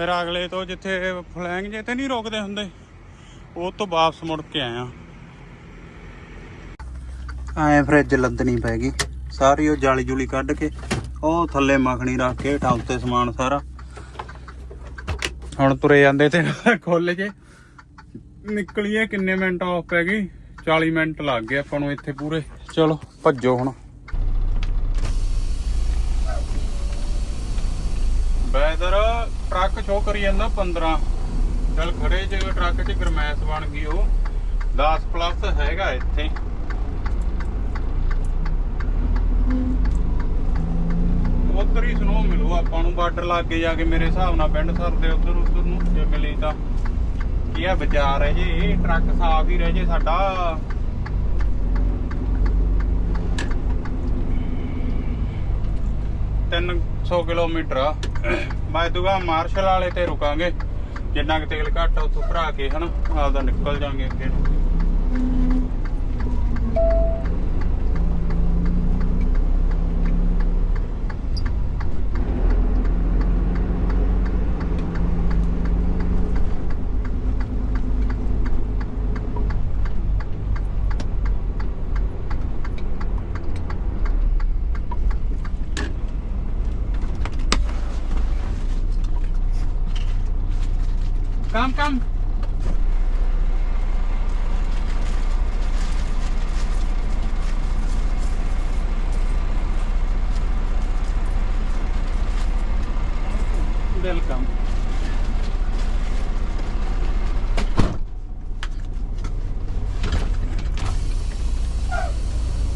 ਫਿਰ ਅਗਲੇ ਤੋਂ ਜਿੱਥੇ ਫਲੈਂਗ ਜੇ ਤੇ ਨਹੀਂ ਰੋਕਦੇ ਹੁੰਦੇ, ਉਹ ਤੋਂ ਵਾਪਸ ਮੁੜ ਕੇ ਆਇਆ ਐ ਫ੍ਰਿਜ ਲੱਦਣੀ ਪੈ ਗਈ। ਸਾਰੀ ਉਹ ਜਾਲੀ ਜੁਲੀ ਕੱਢ ਕੇ, ਉਹ ਥੱਲੇ ਮੱਖਣੀ ਰੱਖ ਕੇ ਹੇਠਾਂ ਉੱਤੇ ਸਮਾਨ ਸਾਰਾ। ਹੁਣ ਤੁਰੇ ਜਾਂਦੇ ਤੇ ਖੋਲ ਕੇ। ਨਿਕਲੀਏ ਕਿੰਨੇ ਮਿੰਟ ਆਫ ਪੈ ਗਈ 40 ਮਿੰਟ ਲੱਗ ਗਏ ਆਪਾਂ ਨੂੰ ਇੱਥੇ ਪੂਰੇ। ਚਲੋ, ਭੱਜੋ ਹੁਣ। ਟਰੱਕ ਸ਼ੋ ਕਰੀ ਜਾਂਦਾ 15 ਚਲ ਖੜੇ ਜੇ ਟਰੱਕ 'ਚ, ਗਰਮੈਸ਼ ਬਣ ਗਈ ਉਹ। 10 ਪਲੱਸ ਹੈਗਾ ਇੱਥੇ। ਉਧਰ ਹੀ ਸਨੋ ਮਿਲੂ, ਆਪਾਂ ਨੂੰ ਬਾਰਡਰ ਲਾਗੇ ਜਾ ਕੇ ਮੇਰੇ ਹਿਸਾਬ ਨਾਲ, ਪਿੰਡ ਸਰ ਦੇ ਉਧਰ ਉਧਰ ਨੂੰ ਜੇ ਮਿਲੀ ਤਾਂ। ਕੀ ਆ, ਬਾਜ਼ਾਰ ਹੈ ਜੇ, ਇਹ ਟਰੱਕ ਸਾਫ਼ ਹੀ ਰਹਿ ਜੇ ਸਾਡਾ। ਤਿੰਨ 100 ਕਿਲੋਮੀਟਰ ਆ। ਮੈਂ ਦੁਗਾ ਮਾਰਸ਼ਲ ਵਾਲੇ ਤੇ ਰੁਕਾਂਗੇ। ਜਿੰਨਾ ਕਿ ਤੇਲ ਘੱਟ ਉੱਥੋਂ ਭਰਾ ਕੇ ਹਨ, ਆਪਦਾ ਨਿਕਲ ਜਾਾਂਗੇ ਅੱਗੇ ਨੂੰ।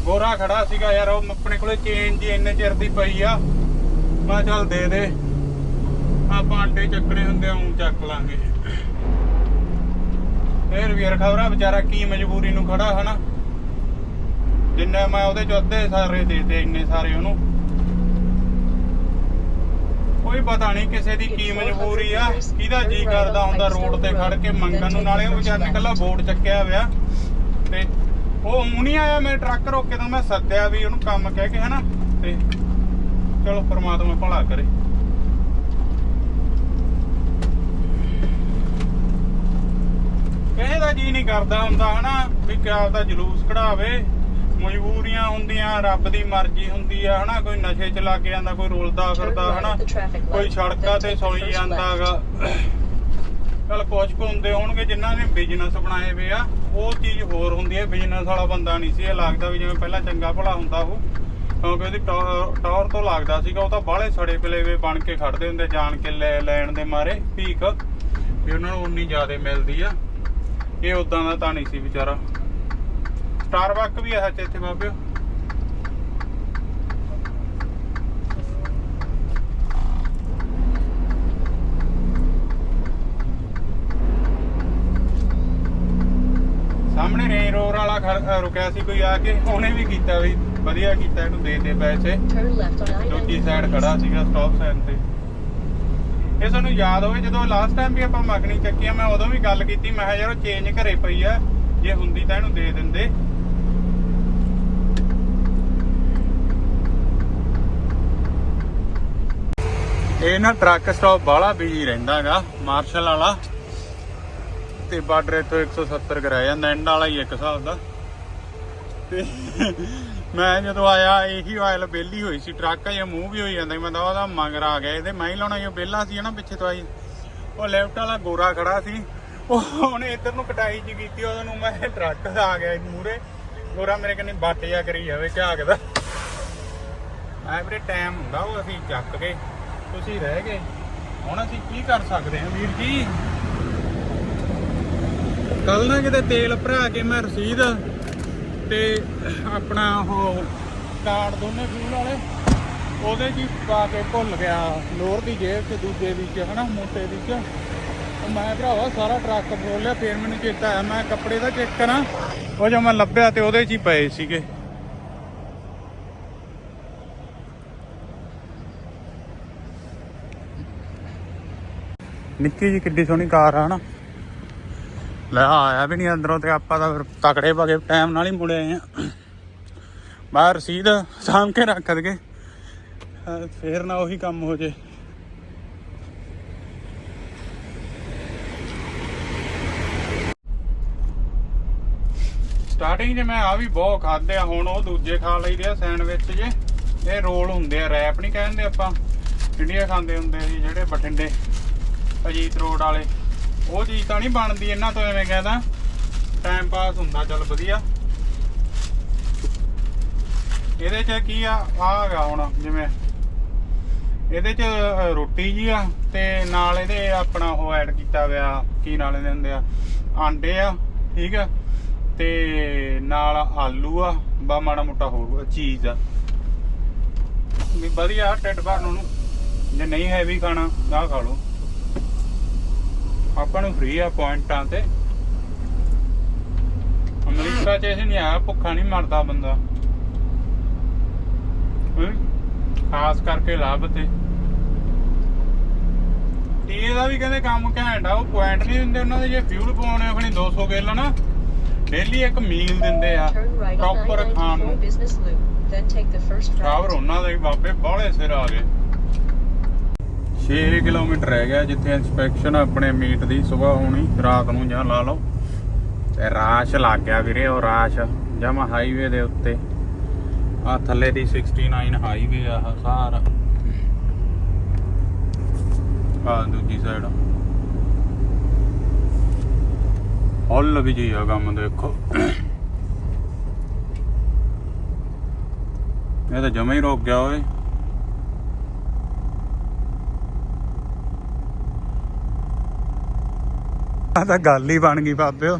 ਗੋਰਾ ਖੜਾ ਸੀਗਾ ਯਾਰ ਉਹ ਆਪਣੇ ਕੋਲੇ ਚੇਨ ਜੀ ਇੰਨੇ ਚਿਰ ਦੀ ਪਈ ਆ। ਮੈਂ ਚੱਲ ਦੇ ਦੇ। ਆਪਾਂ ਆਂਡੇ ਚੱਕਣੇ ਹੁੰਦੇ ਆ ਉਂ ਚੱਕ ਲਾਂਗੇ। ਫੇਰ ਵੀਰ ਖਬਰਾ ਵਿਚਾਰਾ ਕੀ ਮਜਬੂਰੀ ਨੂੰ ਖੜਾ ਹਨਾ? ਜਿੰਨੇ ਮੈਂ ਉਹਦੇ ਚ ਅੱਧੇ ਸਾਰੇ ਦੇਤੇ ਇੰਨੇ ਸਾਰੇ ਉਹਨੂੰ। ਕੋਈ ਪਤਾ ਨਹੀਂ ਕਿਸੇ ਦੀ ਕੀ ਮਜਬੂਰੀ ਆ ਕਿਹਦਾ ਜੀ ਕਰਦਾ ਹੁੰਦਾ ਰੋਡ ਤੇ ਖੜ ਕੇ ਮੰਗਣ ਨੂੰ ਨਾਲੇ ਉਹ ਵਿਚਾਰ ਨਿਕਲਾ ਬੋਰਡ ਚੱਕਿਆ ਹੋਇਆ। ਤੇ ਉਹ ਨਹੀਂ ਆਇਆ ਮੇਰੇ ਟਰੱਕ ਰੋਕੇ ਤਾਂ ਮੈਂ ਸੱਦਿਆ ਵੀ ਉਹਨੂੰ ਕੰਮ ਕਹਿ ਕੇ ਹਨਾ ਤੇ ਚਲੋ ਪ੍ਰਮਾਤਮਾ ਭਲਾ ਕਰੇ। ਕਿਸੇ ਦਾ ਜੀ ਨਹੀਂ ਕਰਦਾ ਹੁੰਦਾ ਹਨਾ ਵੀ ਕਿਆ ਦਾ ਜਲੂਸ ਕਢਾਵੇ। ਮਜਬੂਰੀਆਂ ਹੁੰਦੀਆਂ ਰੱਬ ਦੀ ਮਰਜ਼ੀ ਹੁੰਦੀ ਆ ਹਨਾ ਕੋਈ ਨਸ਼ੇ ਚ ਲੱਗ ਜਾਂਦਾ ਕੋਈ ਰੋਲਦਾ ਫਿਰਦਾ ਹਨਾ ਕੋਈ ਸੜਕਾਂ ਤੇ ਸੌਈ ਜਾਂਦਾਗਾ। ਚਲ ਕੁਝ ਕੁ ਹੁੰਦੇ ਹੋਣਗੇ, ਜਿਨ੍ਹਾਂ ਨੇ ਬਿਜ਼ਨਸ ਬਣਾਏ ਵੇ ਆ, ਉਹ ਚੀਜ਼ ਹੋਰ ਹੁੰਦੀ ਹੈ ਬਿਜ਼ਨਸ ਵਾਲਾ ਬੰਦਾ ਨਹੀਂ ਸੀ, ਇਹ ਲੱਗਦਾ ਵੀ ਜਿਵੇਂ ਪਹਿਲਾਂ ਚੰਗਾ ਭਲਾ ਹੁੰਦਾ ਉਹ। ਕਿਉਂਕਿ ਉਹਦੀ ਟੌ- ਟੌਰ ਤੋਂ ਲੱਗਦਾ ਸੀਗਾ, ਉਹ ਤਾਂ ਬਾਹਲੇ ਸੜੇ ਪਲੇਵੇ ਬਣ ਕੇ ਖੜਦੇ ਹੁੰਦੇ, ਜਾਣ ਕੇ ਲੈ, ਲੈਣ ਦੇ ਮਾਰੇ, ਭੀਖ। ਵੀ ਉਹਨਾਂ ਨੂੰ ਉਨੀ ਜ਼ਿਆਦਾ ਮਿਲਦੀ ਆ। ਇਹ ਉਦਾਂ ਦਾ ਤਾਂ ਨਹੀਂ ਸੀ ਵਿਚਾਰਾ। ਸਟਾਰਬਕ ਵੀ ਹੈ ਇੱਥੇ ਬਾਬਿਓ ਸਾਹਮਣੇ ਰੇਂਜ ਰੋਵਰ ਵਾਲਾ ਖੜ- ਅ, ਰੁਕਿਆ ਸੀ ਕੋਈ ਆ ਕੇ ਉਹਨੇ ਵੀ ਕੀਤਾ ਵੀ ਵਧੀਆ ਕੀਤਾ ਇਹਨੂੰ ਦੇ ਦੇ ਪੈਸੇ। ਦੂਜੀ ਸਾਈਡ ਖੜਾ ਸੀਗਾ ਸਟਾਪ ਸਾਈਡ ਤੇ। ਇਹ ਸਾਨੂੰ ਯਾਦ ਹੋਵੇ ਜਦੋਂ ਲਾਸਟ ਟਾਈਮ ਵੀ ਆਪਾਂ ਮਗਣੀ ਚੱਕੀ ਆ ਮੈਂ ਉਦੋਂ ਵੀ ਗੱਲ ਕੀਤੀ ਮੈਂ ਕਿਹਾ ਯਾਰ ਉਹ ਚੇਂਜ ਘਰੇ ਪਈ ਆ ਜੇ ਹੁੰਦੀ ਤਾਂ ਇਹਨੂੰ ਦੇ ਦਿੰਦੇ। ਇਹ ਨਾ ਟਰੱਕ ਸਟਾਪ ਬਾਹਲਾ ਬਿਜ਼ੀ ਰਹਿੰਦਾਗਾ ਮਾਰਸ਼ਲ ਵਾਲਾ। ਤੇ ਬਾਰਡਰ ਇੱਥੋਂ 170 ਕਰਾਇਆ ਜਾਂਦਾ ਐਂਡ ਵਾਲਾ ਹੀ ਇੱਕ ਹਿਸਾਬ ਦਾ। ਤੇ ਮੈਂ ਜਦੋਂ ਆਇਆ, ਇਹੀ ਆਇਲ ਬੇਲੀ ਹੋਈ ਸੀ, ਟਰੱਕ ਜਾਂ ਮੂੰਹ ਵੀ ਹੋਈ ਜਾਂਦਾ ਸੀ। ਮੈਂ ਤਾਂ ਉਹਦਾ ਮੰਗਰ ਆ ਗਿਆ। ਇਹਦੇ ਮੈਂ ਹੀ ਲਾਉਣਾ ਜੋ ਬੇਲਾ ਸੀ ਨਾ ਪਿੱਛੇ ਤੋਂ ਆਈ। ਉਹ ਲੈਫਟ ਵਾਲਾ ਗੋਰਾ ਖੜਾ ਸੀ। ਉਹ ਉਹਨੇ ਇੱਧਰ ਨੂੰ ਕਟਾਈ ਜੀ ਕੀਤੀ, ਉਹਦੇ ਮੈਂ ਟਰੱਕ ਆ ਗਿਆ ਮੂਰੇ ਗੋਰਾ ਮੇਰੇ ਕੰਨੀ ਬੱਟ ਜਾ ਕਰੀ ਜਾਵੇ ਝਾਕਦਾ ਮੈਂ ਵੀਰੇ ਟਾਈਮ ਹੁੰਦਾ, ਉਹ ਅਸੀਂ ਚੱਕ ਕੇ ਤੁਸੀਂ ਰਹਿ ਗਏ। ਹੁਣ ਅਸੀਂ ਕੀ ਕਰ ਸਕਦੇ ਹਾਂ ਵੀਰ ਜੀ? ਕੱਲ ਨਾ ਕਿਤੇ ਤੇਲ ਭਰਾ ਕੇ ਮੈਂ ਰਸੀਦ ਤੇ ਆਪਣਾ ਉਹ ਕਾਰਡ ਦੋਨੇ ਫਿਊਲ ਵਾਲੇ, ਉਹਦੇ ਜੀ ਪਾ ਕੇ ਭੁੱਲ ਗਿਆ ਲੋਰ ਦੀ ਜੇਬ 'ਚ, ਦੂਜੇ ਵਿੱਚ ਹਨਾ, ਮੋਟੇ ਵਿੱਚ ਉਹ ਮੈਂ ਭਰਾਵਾ ਸਾਰਾ ਟਰੱਕ ਫੋਲਿਆ ਫੇਰ ਮੈਨੂੰ ਚੇਤਾ ਆਇਆ, ਮੈਂ ਕੱਪੜੇ ਦਾ ਚੈੱਕ ਕਰਾਂ। ਉਹ ਜੋ ਮੈਂ ਲੱਭਿਆ ਤੇ ਉਹਦੇ 'ਚ ਹੀ ਪਏ ਸੀਗੇ। ਨਿੱਕੀ ਜੀ ਕਿੱਡੀ ਸੋਹਣੀ ਕਾਰ ਆ ਨਾ ਲੈ ਆਇਆ ਵੀ ਨਹੀਂ ਅੰਦਰੋਂ ਤੇ ਆਪਾਂ ਤਾਂ ਫਿਰ ਤਕੜੇ ਵਗੇ ਟਾਈਮ ਨਾਲ ਹੀ ਮੁੜੇ ਆਏ ਆ ਬਾਹਰ ਰਸੀਦ ਸਾਂਭ ਕੇ ਰੱਖ ਦਗੇ ਫੇਰ ਨਾ ਉਹੀ ਕੰਮ ਹੋ ਜੇ। ਸਟਾਰਟਿੰਗ 'ਚ ਮੈਂ ਆ ਵੀ ਬਹੁਤ ਖਾਦੇ ਆ, ਹੁਣ ਉਹ ਦੂਜੇ ਖਾ ਲਈਦੇ ਆ ਸੈਂਡਵਿਚ ਜੇ। ਇਹ ਰੋਲ ਹੁੰਦੇ ਆ ਰੈਪ ਨਹੀਂ ਕਹਿੰਦੇ ਆਪਾਂ। ਇੰਡੀਆ ਖਾਂਦੇ ਹੁੰਦੇ ਸੀ ਜਿਹੜੇ ਬਠਿੰਡੇ, ਅਜੀਤ ਰੋਡ ਵਾਲੇ। ਉਹ ਚੀਜ਼ ਤਾਂ ਨਹੀਂ ਬਣਦੀ ਇਹਨਾਂ ਤੋਂ, ਐਵੇਂ ਕਹਿੰਦਾ ਟਾਈਮ ਪਾਸ ਹੁੰਦਾ, ਚੱਲ ਵਧੀਆ। ਇਹਦੇ 'ਚ ਕੀ ਆ ਆ ਹੁਣ, ਜਿਵੇਂ ਇਹਦੇ 'ਚ ਰੋਟੀ ਜੀ ਆ, ਤੇ ਨਾਲ ਇਹਦੇ ਆਪਣਾ ਉਹ ਐਡ ਕੀਤਾ ਗਿਆ, ਕੀ ਨਾਲ ਇਹਦੇ ਹੁੰਦੇ ਆ, ਆਂਡੇ ਆ, ਠੀਕ ਆ। ਤੇ ਨਾਲ ਆਲੂ ਆ, ਬਾ ਮਾੜਾ ਮੋਟਾ ਹੋਰ ਚੀਜ਼ ਆ। ਵੀ ਵਧੀਆ, ਢਿੱਡ ਭਰਨ ਨੂੰ। ਜੇ ਨਹੀਂ ਹੈਵੀ ਖਾਣਾ, ਆਹ ਖਾ ਲਓ। ਆਪਾਂ ਨੂੰ ਫ੍ਰੀ ਆ ਪੁਆਇੰਟਾਂ ਤੇ। ਅਮਰੀਕਾ ਚ ਇਹ ਨਹੀਂ ਆ ਭੁੱਖਾ ਨਹੀਂ ਮਰਦਾ ਬੰਦਾ। ਖਾਸ ਕਰਕੇ ਲਾਭ ਤੇ। ਟੀਏ ਦਾ ਵੀ ਕਹਿੰਦੇ ਕੰਮ ਘੈਂਟ ਆ ਉਹ ਪੁਆਇੰਟ ਨਹੀਂ ਦਿੰਦੇ ਉਹਨਾਂ ਦੇ ਜੇ ਫਿਊਲ ਪਾਉਣੇ ਆਪਣੀ 200 ਗਿੱਲ ਨਾ ਡੇਲੀ ਇੱਕ ਮੀਲ ਦਿੰਦੇ ਆ ਪ੍ਰੋਪਰ ਖਾਣ 994 ਨੂੰ right. ਉਹਨਾਂ ਦੇ ਬਾਬੇ ਬਾਹਲੇ ਸਿਰ ਆ ਗਏ। 6 ਕਿਲੋਮੀਟਰ ਰਹਿ ਗਿਆ ਜਿੱਥੇ ਇਨਸਪੈਕਸ਼ਨ ਆਪਣੇ ਮੀਟ ਦੀ ਸਵੇਰ ਹੋਣੀ, ਰਾਤ ਨੂੰ ਜਾਂ ਲਾ ਲਓ। ਤੇ ਰਾਸ਼ ਲੱਗ ਗਿਆ ਵੀਰੇ, ਉਹ ਰਾਸ਼। ਜਮਾ ਹਾਈਵੇ ਦੇ ਉੱਤੇ। ਆ ਥੱਲੇ ਦੀ 69 ਹਾਈਵੇ ਆ ਆਹ ਸਾਰਾ। ਆ ਦੂਜੀ ਸਾਈਡ ਹੌਲ ਵੀ ਜੀ ਆ ਕੰਮ ਦੇਖੋ। ਇਹ ਤਾਂ ਜਮਾ ਹੀ ਰੋਕ ਗਿਆ ਓਏ। ਆ ਤਾਂ ਗੱਲ ਹੀ ਬਣ ਗਈ ਬਾਬਿਓ।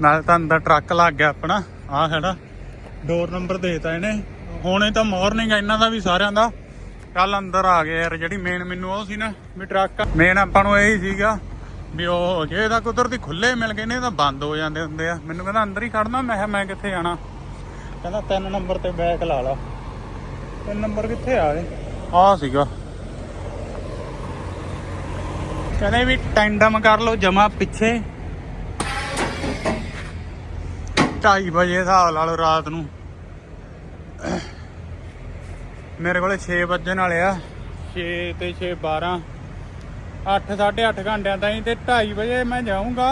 ਨਾਲ ਤਾਂ ਅੰਦਰ ਟਰੱਕ ਲੱਗ ਗਿਆ ਆਪਣਾ। ਆ ਖੜਾ। ਡੋਰ ਨੰਬਰ ਦੇਤਾ ਇਹਨੇ। ਹੁਣੇ ਤਾਂ ਮਾਰਨਿੰਗ ਇਹਨਾਂ ਦਾ ਵੀ ਸਾਰਿਆਂ ਦਾ। ਕੱਲ ਅੰਦਰ ਆ ਗਏ ਯਾਰ, ਜਿਹੜੀ ਮੇਨ ਮੈਨੂੰ ਉਹ ਸੀ ਨਾ, ਵੀ ਟਰੱਕ। ਮੇਨ ਆਪਾਂ ਨੂੰ ਇਹੀ ਸੀਗਾ ਵੀ ਉਹ ਜੇ ਤਾਂ ਕੁਦਰਤੀ ਖੁੱਲੇ ਮਿਲ ਗਏ ਨੇ ਤਾਂ ਬੰਦ ਹੋ ਜਾਂਦੇ ਹੁੰਦੇ ਆ। ਮੈਨੂੰ ਕਹਿੰਦਾ ਅੰਦਰ ਹੀ ਖੜਨਾ ਮੈਂ ਕਿਹਾ ਮੈਂ ਕਿੱਥੇ ਜਾਣਾ। ਕਹਿੰਦਾ ਤਿੰਨ ਨੰਬਰ ਤੇ ਬੈਕ ਲਾ ਲਾ। ਤਿੰਨ ਨੰਬਰ ਕਿੱਥੇ ਆ ਗਏ ਆ ਸੀਗਾ। ਕਹਿੰਦੇ ਵੀ ਟੈਂਡਮ ਕਰ ਲਓ, ਜਮਾ ਪਿੱਛੇ। 2:30 ਵਜੇ ਹਿਸਾਬ ਲਾ ਲਓ ਰਾਤ ਨੂੰ। ਮੇਰੇ ਕੋਲੇ 6 ਵੱਜਣ ਵਾਲੇ ਆ। 6 ਤੇ 6 12 8 8.5 ਘੰਟਿਆਂ ਤਾਈਂ ਤੇ 2:30 ਵਜੇ ਮੈਂ ਜਾਊਂਗਾ।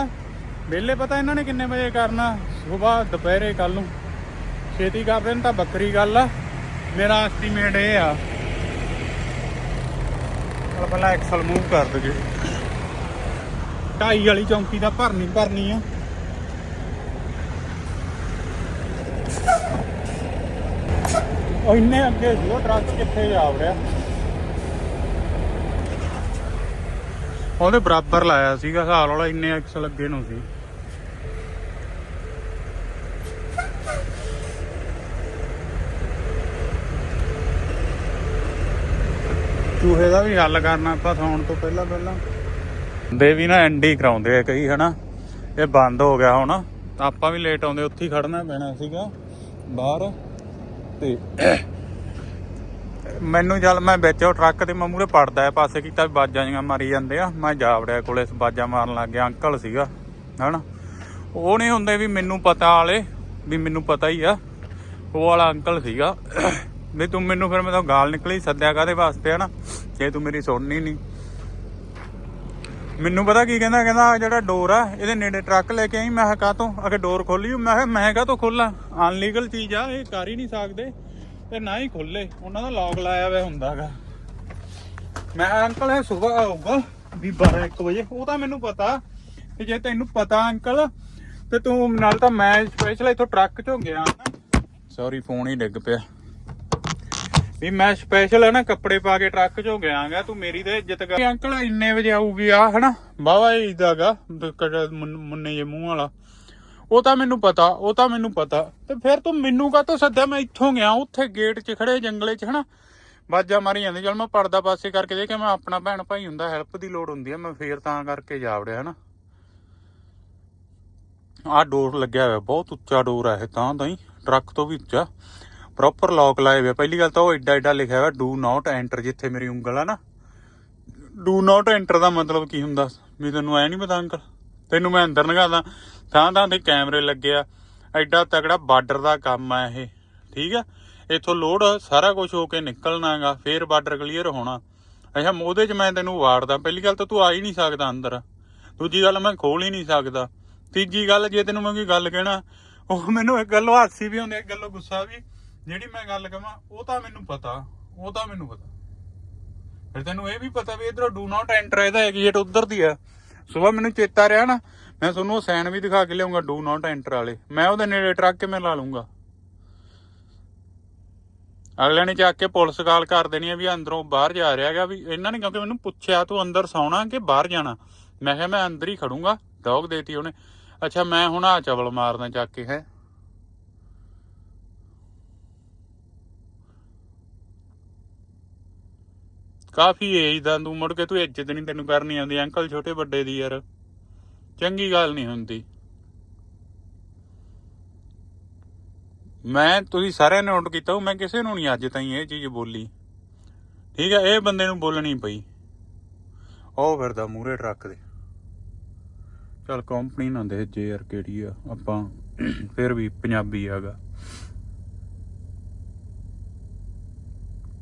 ਵਿਹਲੇ ਪਤਾ ਇਹਨਾਂ ਨੇ ਕਿੰਨੇ ਵਜੇ ਕਰਨਾ? ਸਵੇਰ ਦੁਪਹਿਰੇ ਕੱਲ ਨੂੰ। ਛੇਤੀ ਕਰ ਦੇਣ ਤਾਂ ਬੱਕਰੀ ਗੱਲ ਆ। ਮੇਰਾ ਐਸਟੀਮੇਟ ਇਹ ਆ। ਚਲ ਪਹਿਲਾਂ ਐਕਸਲ ਮੂਵ ਕਰ ਦਗੇ ਢਾਈ ਵਾਲੀ ਚੌਂਕੀ ਦਾ ਭਰਨੀ ਭਰਨੀ ਆ। ਉਹ ਇੰਨੇ ਅੱਗੇ ਸੀ ਟਰੱਕ ਕਿੱਥੇ ਜਾ ਵੜਿਆ। ਉਹਦੇ ਬਰਾਬਰ ਲਾਇਆ ਸੀਗਾ ਹਿਸਾਬ ਵਾਲਾ ਇੰਨੇ ਐਕਸ ਲੱਗੇ ਨੂੰ ਸੀ। ਚੂਹੇ ਦਾ ਵੀ ਹੱਲ ਕਰਨਾ ਆਪਾਂ ਸੌਣ ਤੋਂ ਪਹਿਲਾਂ ਪਹਿਲਾਂ। ਦੇ ਵੀ ਨਾ ਐਂਡੀ ਕਰਾਉਂਦੇ ਆ ਕਈ, ਹਨਾ? ਇਹ ਬੰਦ ਹੋ ਗਿਆ ਹੁਣ। ਤਾਂ ਆਪਾਂ ਵੀ ਲੇਟ ਆਉਂਦੇ, ਉੱਥੇ ਹੀ ਖੜਨਾ ਪੈਣਾ ਸੀਗਾ, ਬਾਹਰ। ਤੇ ਮੈਨੂੰ ਚੱਲ ਮੈਂ ਵਿੱਚ ਉਹ ਟਰੱਕ ਤੇ ਮੈਂ ਮੂਰੇ ਪੜਦਾ ਹੈ ਪਾਸੇ ਕੀਤਾ ਵੀ ਬਾਜਾਂ ਜੀਆਂ ਮਾਰੀ ਜਾਂਦੇ ਆ। ਮੈਂ ਜਾ ਵੜਿਆ ਕੋਲੇ, ਬਾਜਾਂ ਮਾਰਨ ਲੱਗ ਗਿਆ, ਅੰਕਲ ਸੀਗਾ, ਹਨਾ? ਉਹ ਨਹੀਂ ਹੁੰਦੇ ਵੀ ਮੈਨੂੰ ਪਤਾ ਵਾਲੇ, ਵੀ ਮੈਨੂੰ ਪਤਾ ਹੀ ਆ। ਉਹ ਵਾਲਾ ਅੰਕਲ ਸੀਗਾ। ਵੀ ਤੂੰ ਮੈਨੂੰ ਫਿਰ ਮੈਂ ਤਾਂ ਗਾਲ ਨਿਕਲੀ, ਸੱਦਿਆ ਕਾਦੇ ਵਾਸਤੇ, ਹਨਾ? ਜੇ ਤੂੰ ਮੇਰੀ ਸੁਣਨੀ ਨਹੀਂ ਮੈਨੂੰ ਪਤਾ ਕੀ ਕਹਿੰਦਾ ਕਹਿੰਦਾ ਜਿਹੜਾ ਡੋਰ ਆ, ਇਹਦੇ ਨੇੜੇ ਟਰੱਕ ਲੈ ਕੇ ਆਈ, ਮੈਂ ਕਿਹਾ ਕਾਹਤੋਂ? ਅਗੇ ਡੋਰ ਖੋਲੀ ਮੈਂ ਕਿਹਾ, ਮੈਂ ਕਾਹਤੋਂ ਖੋਲਾਂ? ਅਨਲੀਗਲ ਚੀਜ਼ ਆ, ਇਹ ਕਰ ਹੀ ਨਹੀਂ ਸਕਦੇ। ਤੇ ਨਾ ਹੀ ਖੋਲੇ। ਉਹਨਾਂ ਦਾ ਲੌਕ ਲਾਇਆ ਹੋਇਆ ਹੁੰਦਾਗਾ। ਮੈਂ ਅੰਕਲ ਇਹ ਸਵੇਰ ਆਊਗਾ ਵੀ 12 1 ਵਜੇ। ਉਹ ਤਾਂ ਮੈਨੂੰ ਪਤਾ। ਤੇ ਜੇ ਤੈਨੂੰ ਪਤਾ ਅੰਕਲ ਤੇ ਤੂੰ, ਨਾਲ ਤਾਂ ਮੈਂ ਸਪੈਸ਼ਲ ਇੱਥੋਂ ਟਰੱਕ ਚੋਂ ਗਿਆ। ਸੌਰੀ ਫੋਨ ਹੀ ਡਿੱਗ ਪਿਆ। ਵੀ ਮੈਂ ਸਪੈਸ਼ਲ ਹੈ ਨਾ, ਕੱਪੜੇ ਪਾ ਕੇ ਟਰੱਕ ਚੋਂ ਗਿਆਗਾ, ਤੂੰ ਮੇਰੀ ਤੇ ਇੱਜ਼ਤ ਕਰ। ਅੰਕਲ ਇੰਨੇ ਵਜੇ ਆਊਗੀ, ਆ, ਹਨਾ? ਬਾਵਾ ਇਦਾਗਾ ਮੁੰਨੇ ਜੇ ਮੂੰਹ ਵਾਲਾ। ਉਹ ਤਾਂ ਮੈਨੂੰ ਪਤਾ, ਉਹ ਤਾਂ ਮੈਨੂੰ ਪਤਾ। ਤੇ ਫਿਰ ਤੂੰ ਮੈਨੂੰ ਕਾਹਤੋਂ ਸੱਦਿਆ? ਮੈਂ ਇੱਥੋਂ ਗਿਆ, ਉੱਥੇ ਗੇਟ 'ਚ ਖੜੇ, ਜੰਗਲੇ 'ਚ, ਹਨਾ? ਬਾਜਾ ਮਾਰੀ ਜਾਂਦੀ, ਚਲ ਮੈਂ ਪਰਦਾ ਪਾਸੇ ਕਰਕੇ ਦੇਖਿਆ, ਮੈਂ ਆਪਣਾ ਭੈਣ ਭਾਈ ਹੁੰਦਾ ਹੈਲਪ ਦੀ ਲੋੜ ਹੁੰਦੀ ਆ, ਮੈਂ ਫੇਰ ਤਾਂ ਕਰਕੇ ਜਾ ਹਨਾ? ਆਹ ਡੋਰ ਲੱਗਿਆ ਹੋਇਆ, ਬਹੁਤ ਉੱਚਾ ਡੋਰ ਆ ਇਹ, ਤਾਂ ਤਾਂ ਹੀ ਟਰੱਕ ਤੋਂ ਵੀ ਉੱਚਾ। ਪ੍ਰੋਪਰ ਲੌਕ ਲਾਏ ਹੋਏ ਪਹਿਲੀ ਗੱਲ ਤਾਂ ਉਹ ਐਡਾ ਐਡਾ ਲਿਖਿਆ ਹੋਇਆ ਡੂ ਨਾਟ ਐਂਟਰ ਜਿੱਥੇ ਮੇਰੀ ਉਂਗਲ ਆ ਨਾ। ਡੂ ਨਾਟ ਐਂਟਰ ਦਾ ਮਤਲਬ ਕੀ ਹੁੰਦਾ? ਵੀ ਤੈਨੂੰ ਐ ਨਹੀਂ ਪਤਾ ਅੰਕਲ? ਤੈਨੂੰ ਮੈਂ ਅੰਦਰ ਨਗਾਦਾ ਥਾਂ ਥਾਂ ਤੇ ਕੈਮਰੇ ਲੱਗੇ ਆ। ਐਡਾ ਤਗੜਾ ਬਾਰਡਰ ਦਾ ਕੰਮ ਆ ਇਹ, ਠੀਕ ਆ? ਇੱਥੋਂ ਲੋਡ ਸਾਰਾ ਕੁਝ ਹੋ ਕੇ ਨਿਕਲਣਾਗਾ ਫੇਰ ਬਾਰਡਰ ਕਲੀਅਰ ਹੋਣਾ। ਅੱਛਾ, ਉਹਦੇ 'ਚ ਮੈਂ ਤੈਨੂੰ ਵਾਰਦਾ, ਪਹਿਲੀ ਗੱਲ ਤਾਂ ਤੂੰ ਆ ਹੀ ਨਹੀਂ ਸਕਦਾ ਅੰਦਰ। ਦੂਜੀ ਗੱਲ ਮੈਂ ਖੋਲ ਹੀ ਨਹੀਂ ਸਕਦਾ। ਤੀਜੀ ਗੱਲ ਜੇ ਤੈਨੂੰ ਮੈਂ ਕੋਈ ਗੱਲ ਕਹਿਣਾ, ਉਹ ਮੈਨੂੰ ਇੱਕ ਗੱਲੋਂ ਹਾਸੀ ਵੀ ਹੁੰਦੀ ਇੱਕ ਗੱਲੋਂ ਗੁੱਸਾ ਵੀ। ਜਿਹੜੀ ਮੈਂ ਗੱਲ ਕਹਾਂ, ਉਹ ਤਾਂ ਮੈਨੂੰ ਪਤਾ, ਉਹ ਤਾਂ ਮੈਨੂੰ ਪਤਾ। ਫਿਰ ਤੈਨੂੰ ਇਹ ਵੀ ਪਤਾ ਵੀ ਇਧਰੋਂ ਡੂ ਨਾਟ ਐਂਟਰ ਇਹਦਾ ਐਗਜ਼ਿਟ ਉਧਰ ਦੀ ਆ। ਸਵੇਰ ਮੈਨੂੰ ਚੇਤਾ ਰਿਹਾ ਨਾ, ਮੈਂ ਤੁਹਾਨੂੰ ਉਹ ਸਾਈਨ ਵੀ ਦਿਖਾ ਕੇ ਲਿਆਉਂਗਾ ਡੂ ਨਾਟ ਐਂਟਰ ਵਾਲੇ। ਮੈਂ ਉਹਦੇ ਨੇੜੇ ਟਰੱਕ ਕਿਵੇਂ ਲਾ ਲੂੰਗਾ ਅਗਲੇ ਨੇ ਚੱਕ ਕੇ ਪੁਲਿਸ ਕਾਲ ਕਰ ਦੇਣੀ ਆ ਵੀ ਅੰਦਰੋਂ ਬਾਹਰ ਜਾ ਰਿਹਾ ਹੈਗਾ ਵੀ ਇਹਨਾਂ ਨੇ ਕਿਉਂਕਿ ਮੈਨੂੰ ਪੁੱਛਿਆ, ਤੂੰ ਅੰਦਰ ਸੌਣਾ ਕਿ ਬਾਹਰ ਜਾਣਾ? ਮੈਂ ਕਿਹਾ, ਮੈਂ ਅੰਦਰ ਹੀ ਖੜੂੰਗਾ। ਡੌਗ ਦੇਤੀ ਉਹਨੇ। ਅੱਛਾ, ਮੈਂ ਹੁਣ ਆ ਚਵਲ ਮਾਰਨਾ ਚੱਕ ਕੇ, ਹੈ। ਕਾਫੀ ਏਜ ਦਾ ਤੂੰ ਮੁੜ ਕੇ ਤੂੰ ਇੱਜ਼ਤ ਨਹੀਂ ਤੈਨੂੰ ਕਰਨੀ ਆਉਂਦੀ ਅੰਕਲ ਛੋਟੇ ਵੱਡੇ ਦੀ ਯਾਰ। ਚੰਗੀ ਗੱਲ ਨਹੀਂ ਹੁੰਦੀ। ਮੈਂ ਤੁਸੀਂ ਸਾਰਿਆਂ ਨੇ ਨੋਟ ਕੀਤਾ ਹੋਊ, ਮੈਂ ਕਿਸੇ ਨੂੰ ਨਹੀਂ ਅੱਜ ਤਾਈਂ ਇਹ ਚੀਜ਼ ਬੋਲੀ। ਠੀਕ ਹੈ ਇਹ ਬੰਦੇ ਨੂੰ ਬੋਲਣੀ ਪਈ। ਉਹ ਫਿਰਦਾ ਮੂਰੇ ਟਰੱਕ ਦੇ। ਚਲ ਕੰਪਨੀ ਨਾ ਦੇ ਜੇ ਯਾਰ ਕਿਹੜੀ ਆ ਆਪਾਂ ਫਿਰ ਵੀ ਪੰਜਾਬੀ ਆਗਾ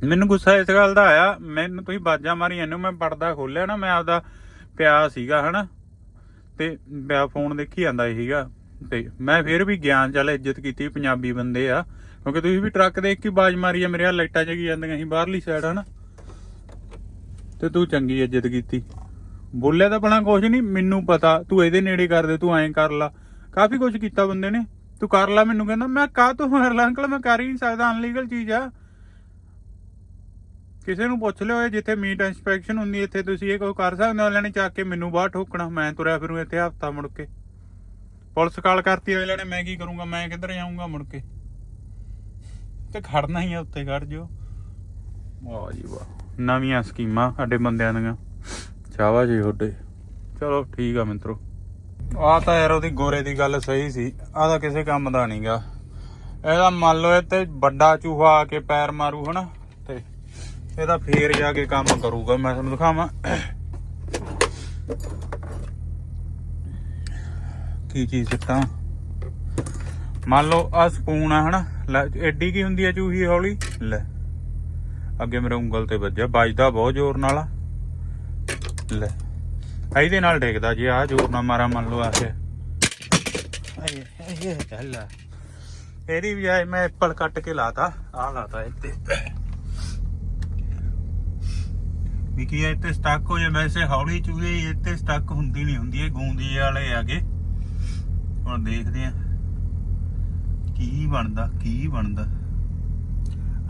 ਮੈਨੂੰ ਗੁੱਸਾ ਇਸ ਗੱਲ ਦਾ ਆਇਆ, ਮੈਨੂੰ ਤੁਸੀਂ ਬਾਜਾਂ ਮਾਰੀਆਂ ਨੂੰ ਮੈਂ ਪਰਦਾ ਖੋਲਿਆ ਨਾ, ਮੈਂ ਆਪਦਾ ਪਿਆ ਸੀਗਾ, ਹਨਾ? ਤੇ ਪਿਆ ਫੋਨ ਦੇਖੀ ਜਾਂਦਾ ਸੀਗਾ, ਤੇ ਮੈਂ ਫਿਰ ਵੀ ਗਿਆਨ, ਚੱਲ ਇੱਜ਼ਤ ਕੀਤੀ ਪੰਜਾਬੀ ਬੰਦੇ ਆ, ਕਿਉਂਕਿ ਤੁਸੀਂ ਵੀ ਟਰੱਕ ਦੇਖ ਕੇ ਬਾਜ ਮਾਰੀ ਆ, ਮੇਰੇ ਆ ਲਾਈਟਾਂ ਜਗੀ ਜਾਂਦੀਆਂ ਸੀ ਬਾਹਰਲੀ ਸਾਈਡ ਹਨਾ? ਤੇ ਤੂੰ ਚੰਗੀ ਇੱਜ਼ਤ ਕੀਤੀ। ਬੋਲਿਆ ਤਾਂ ਬਣਾ ਕੁਝ ਨਹੀਂ, ਮੈਨੂੰ ਪਤਾ, ਤੂੰ ਇਹਦੇ ਨੇੜੇ ਕਰ ਦੇ, ਤੂੰ ਐਂ ਕਰ ਲਾ। ਕਾਫੀ ਕੁਝ ਕੀਤਾ ਬੰਦੇ ਨੇ। ਤੂੰ ਕਰ ਲਾ, ਮੈਨੂੰ ਕਹਿੰਦਾ, ਮੈਂ ਕਾਹ ਤੂੰ ਮਾਰ ਲਾ, ਅੰਕਲ, ਮੈਂ ਕਰ ਹੀ ਨਹੀਂ ਸਕਦਾ ਅਨਲੀਗਲ ਚੀਜ਼ ਆ। ਕਿਸੇ ਨੂੰ ਪੁੱਛ ਲਿਓ, ਇਹ ਜਿੱਥੇ ਮੀਟ ਇਨਸਪੈਕਸ਼ਨ ਹੁੰਦੀ, ਇੱਥੇ ਤੁਸੀਂ ਇਹ ਕੋਈ ਕਰ ਸਕਦੇ ਹੋ? ਅਗਲੇ ਨੇ ਚੱਕ ਕੇ ਮੈਨੂੰ ਬਾਹਰ ਠੋਕਣਾ, ਮੈਂ ਤੁਰਿਆ ਫਿਰੂ ਇੱਥੇ ਹਫਤਾ ਮੁੜ ਕੇ। ਪੁਲਿਸ ਕਾਲ ਕਰਤੀ, ਅਗਲੇ ਨੇ ਮੈਂ ਕੀ ਕਰੂੰਗਾ? ਮੈਂ ਕਿੱਧਰ ਜਾਊਂਗਾ ਮੁੜ ਕੇ? ਤੇ ਖੜਨਾ ਹੀ ਆ ਉੱਤੇ, ਖੜ ਜਿਓ। ਵਾਹ ਜੀ ਵਾਹ। ਨਵੀਆਂ ਸਕੀਮਾਂ ਸਾਡੇ ਬੰਦਿਆਂ ਦੀਆਂ। ਚਾਵਾ ਜੀ ਤੁਹਾਡੇ। ਚਲੋ, ਠੀਕ ਆ ਮਿੱਤਰੋ। ਆ ਤਾਂ ਯਾਰ ਉਹਦੀ ਗੋਰੇ ਦੀ ਗੱਲ ਸਹੀ ਸੀ। ਆ ਤਾਂ ਕਿਸੇ ਕੰਮ ਦਾ ਨਹੀਂਗਾ ਇਹਦਾ ਮੰਨ ਲਓ, ਇਹ ਵੱਡਾ ਚੂਹਾ ਆ ਕੇ ਪੈਰ ਮਾਰੂ, ਹਨਾ? ਇਹਦਾ ਫੇਰ ਜਾ ਕੇ ਕੰਮ ਕਰੂਗਾ ਮੈਂ ਤੁਹਾਨੂੰ ਦਿਖਾਵਾਂ। ਕੀ ਚੀਜ਼ ਸਿੱਟਾਂ ਮੰਨ ਲਓ ਆ ਸਪੂਨ ਆ ਹਨਾ? ਲੈ, ਐਡੀ ਕੀ ਹੁੰਦੀ ਆ ਚੂਹੀ ਹੌਲੀ? ਲੈ ਅੱਗੇ ਮੇਰੇ ਉਂਗਲ ਤੇ ਵੱਜਿਆ ਵੱਜਦਾ ਬਹੁਤ ਜ਼ੋਰ ਨਾਲ ਲੈ ਇਹਦੇ ਨਾਲ ਡੇਗਦਾ ਜੇ ਆ ਜ਼ੋਰ ਨਾਲ ਮਾਰਾ ਮੰਨ ਲਓ ਆ ਕੇ ਆਏ ਆਏ ਚੱਲ ਇਹਦੀ ਬਜਾਏ ਮੈਂ ਐਪਲ ਕੱਟ ਕੇ ਲਾਤਾ ਆ ਲਾਤਾ ਇੱਥੇ। ਵੀ ਕੀ ਇਹ ਇੱਥੇ ਸਟਕ ਹੋ ਜਾ ਵੈਸੇ ਹੌਲੀ ਚੂਹੇ ਇੱਥੇ ਸਟਕ ਹੁੰਦੀ ਨਹੀਂ ਹੁੰਦੀ, ਇਹ ਗੂੰਦੀ ਵਾਲੇ ਆਗੇ ਹੁਣ ਦੇਖਦੇ ਆ ਕੀ ਬਣਦਾ ਕੀ ਬਣਦਾ।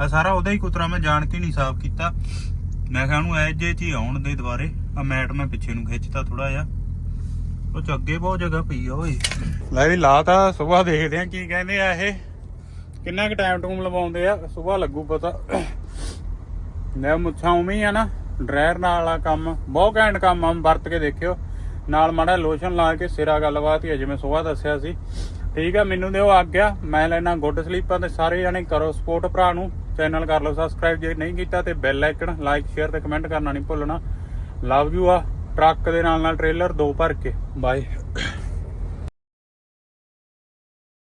ਆ ਸਾਰਾ ਉਹਦਾ ਹੀ ਕੁਤਰਾ, ਮੈਂ ਜਾਣ ਕੇ ਨਹੀਂ ਸਾਫ਼ ਕੀਤਾ। ਮੈਂ ਕਿਹਾ ਉਹਨੂੰ ਐਜ ਜੇ ਚ ਆਉਣ ਦੇ ਦੁਬਾਰੇ ਆ ਮੈਟ ਮੈਂ ਪਿੱਛੇ ਨੂੰ ਖਿੱਚਤਾ ਥੋੜਾ ਜਿਹਾ। ਉਹ ਚ ਅੱਗੇ ਬਹੁਤ ਜਗ੍ਹਾ ਪਈ ਆ, ਓਏ। ਲੈ ਵੀ ਲਾਤਾ ਸਵੇਰ ਦੇਖਦੇ ਆ ਕੀ ਕਹਿੰਦੇ ਆ ਇਹ। ਕਿੰਨਾ ਕੁ ਟਾਈਮ ਟੂਮ ਲਵਾਉਂਦੇ ਆ ਸਵੇਰ ਲੱਗੂ ਪਤਾ। ਮੈਂ ਮੁੱਛਾਂ ਉਵੇਂ ਹੀ ਆ ਨਾ। ਡਰਾਇਰ ਨਾਲ ਆ ਕੰਮ, ਬਹੁਤ ਘੈਂਟ ਕੰਮ ਆ, ਵਰਤ ਕੇ ਦੇਖਿਓ। ਨਾਲ ਮਾੜਾ ਲੋਸ਼ਨ ਲਾ ਕੇ ਸਿਰਾ ਗੱਲਬਾਤ ਹੀ ਆ, ਜਿਵੇਂ ਸਵੇਰ ਦੱਸਿਆ ਸੀ। ਠੀਕ ਆ, ਮੈਨੂੰ ਦਿਓ ਆਗਿਆ ਮੈਂ ਲੈਣਾ ਗੁੱਡ ਸਲੀਪਾਂ ਤੇ ਸਾਰੇ ਜਣੇ ਕਰੋ ਸਪੋਰਟ ਭਰਾ ਨੂੰ। ਚੈਨਲ ਕਰ ਲਓ ਸਬਸਕ੍ਰਾਈਬ ਜੇ ਨਹੀਂ ਕੀਤਾ ਤੇ ਬੈਲ ਆਈਕਨ ਲਾਈਕ ਸ਼ੇਅਰ ਤੇ ਕਮੈਂਟ ਕਰਨਾ ਨਹੀਂ ਭੁੱਲਣਾ। ਲਵ ਯੂ ਆ, ਟਰੱਕ ਦੇ ਨਾਲ ਨਾਲ ਟ੍ਰੇਲਰ ਦੋ ਭਰ ਕੇ। ਬਾਏ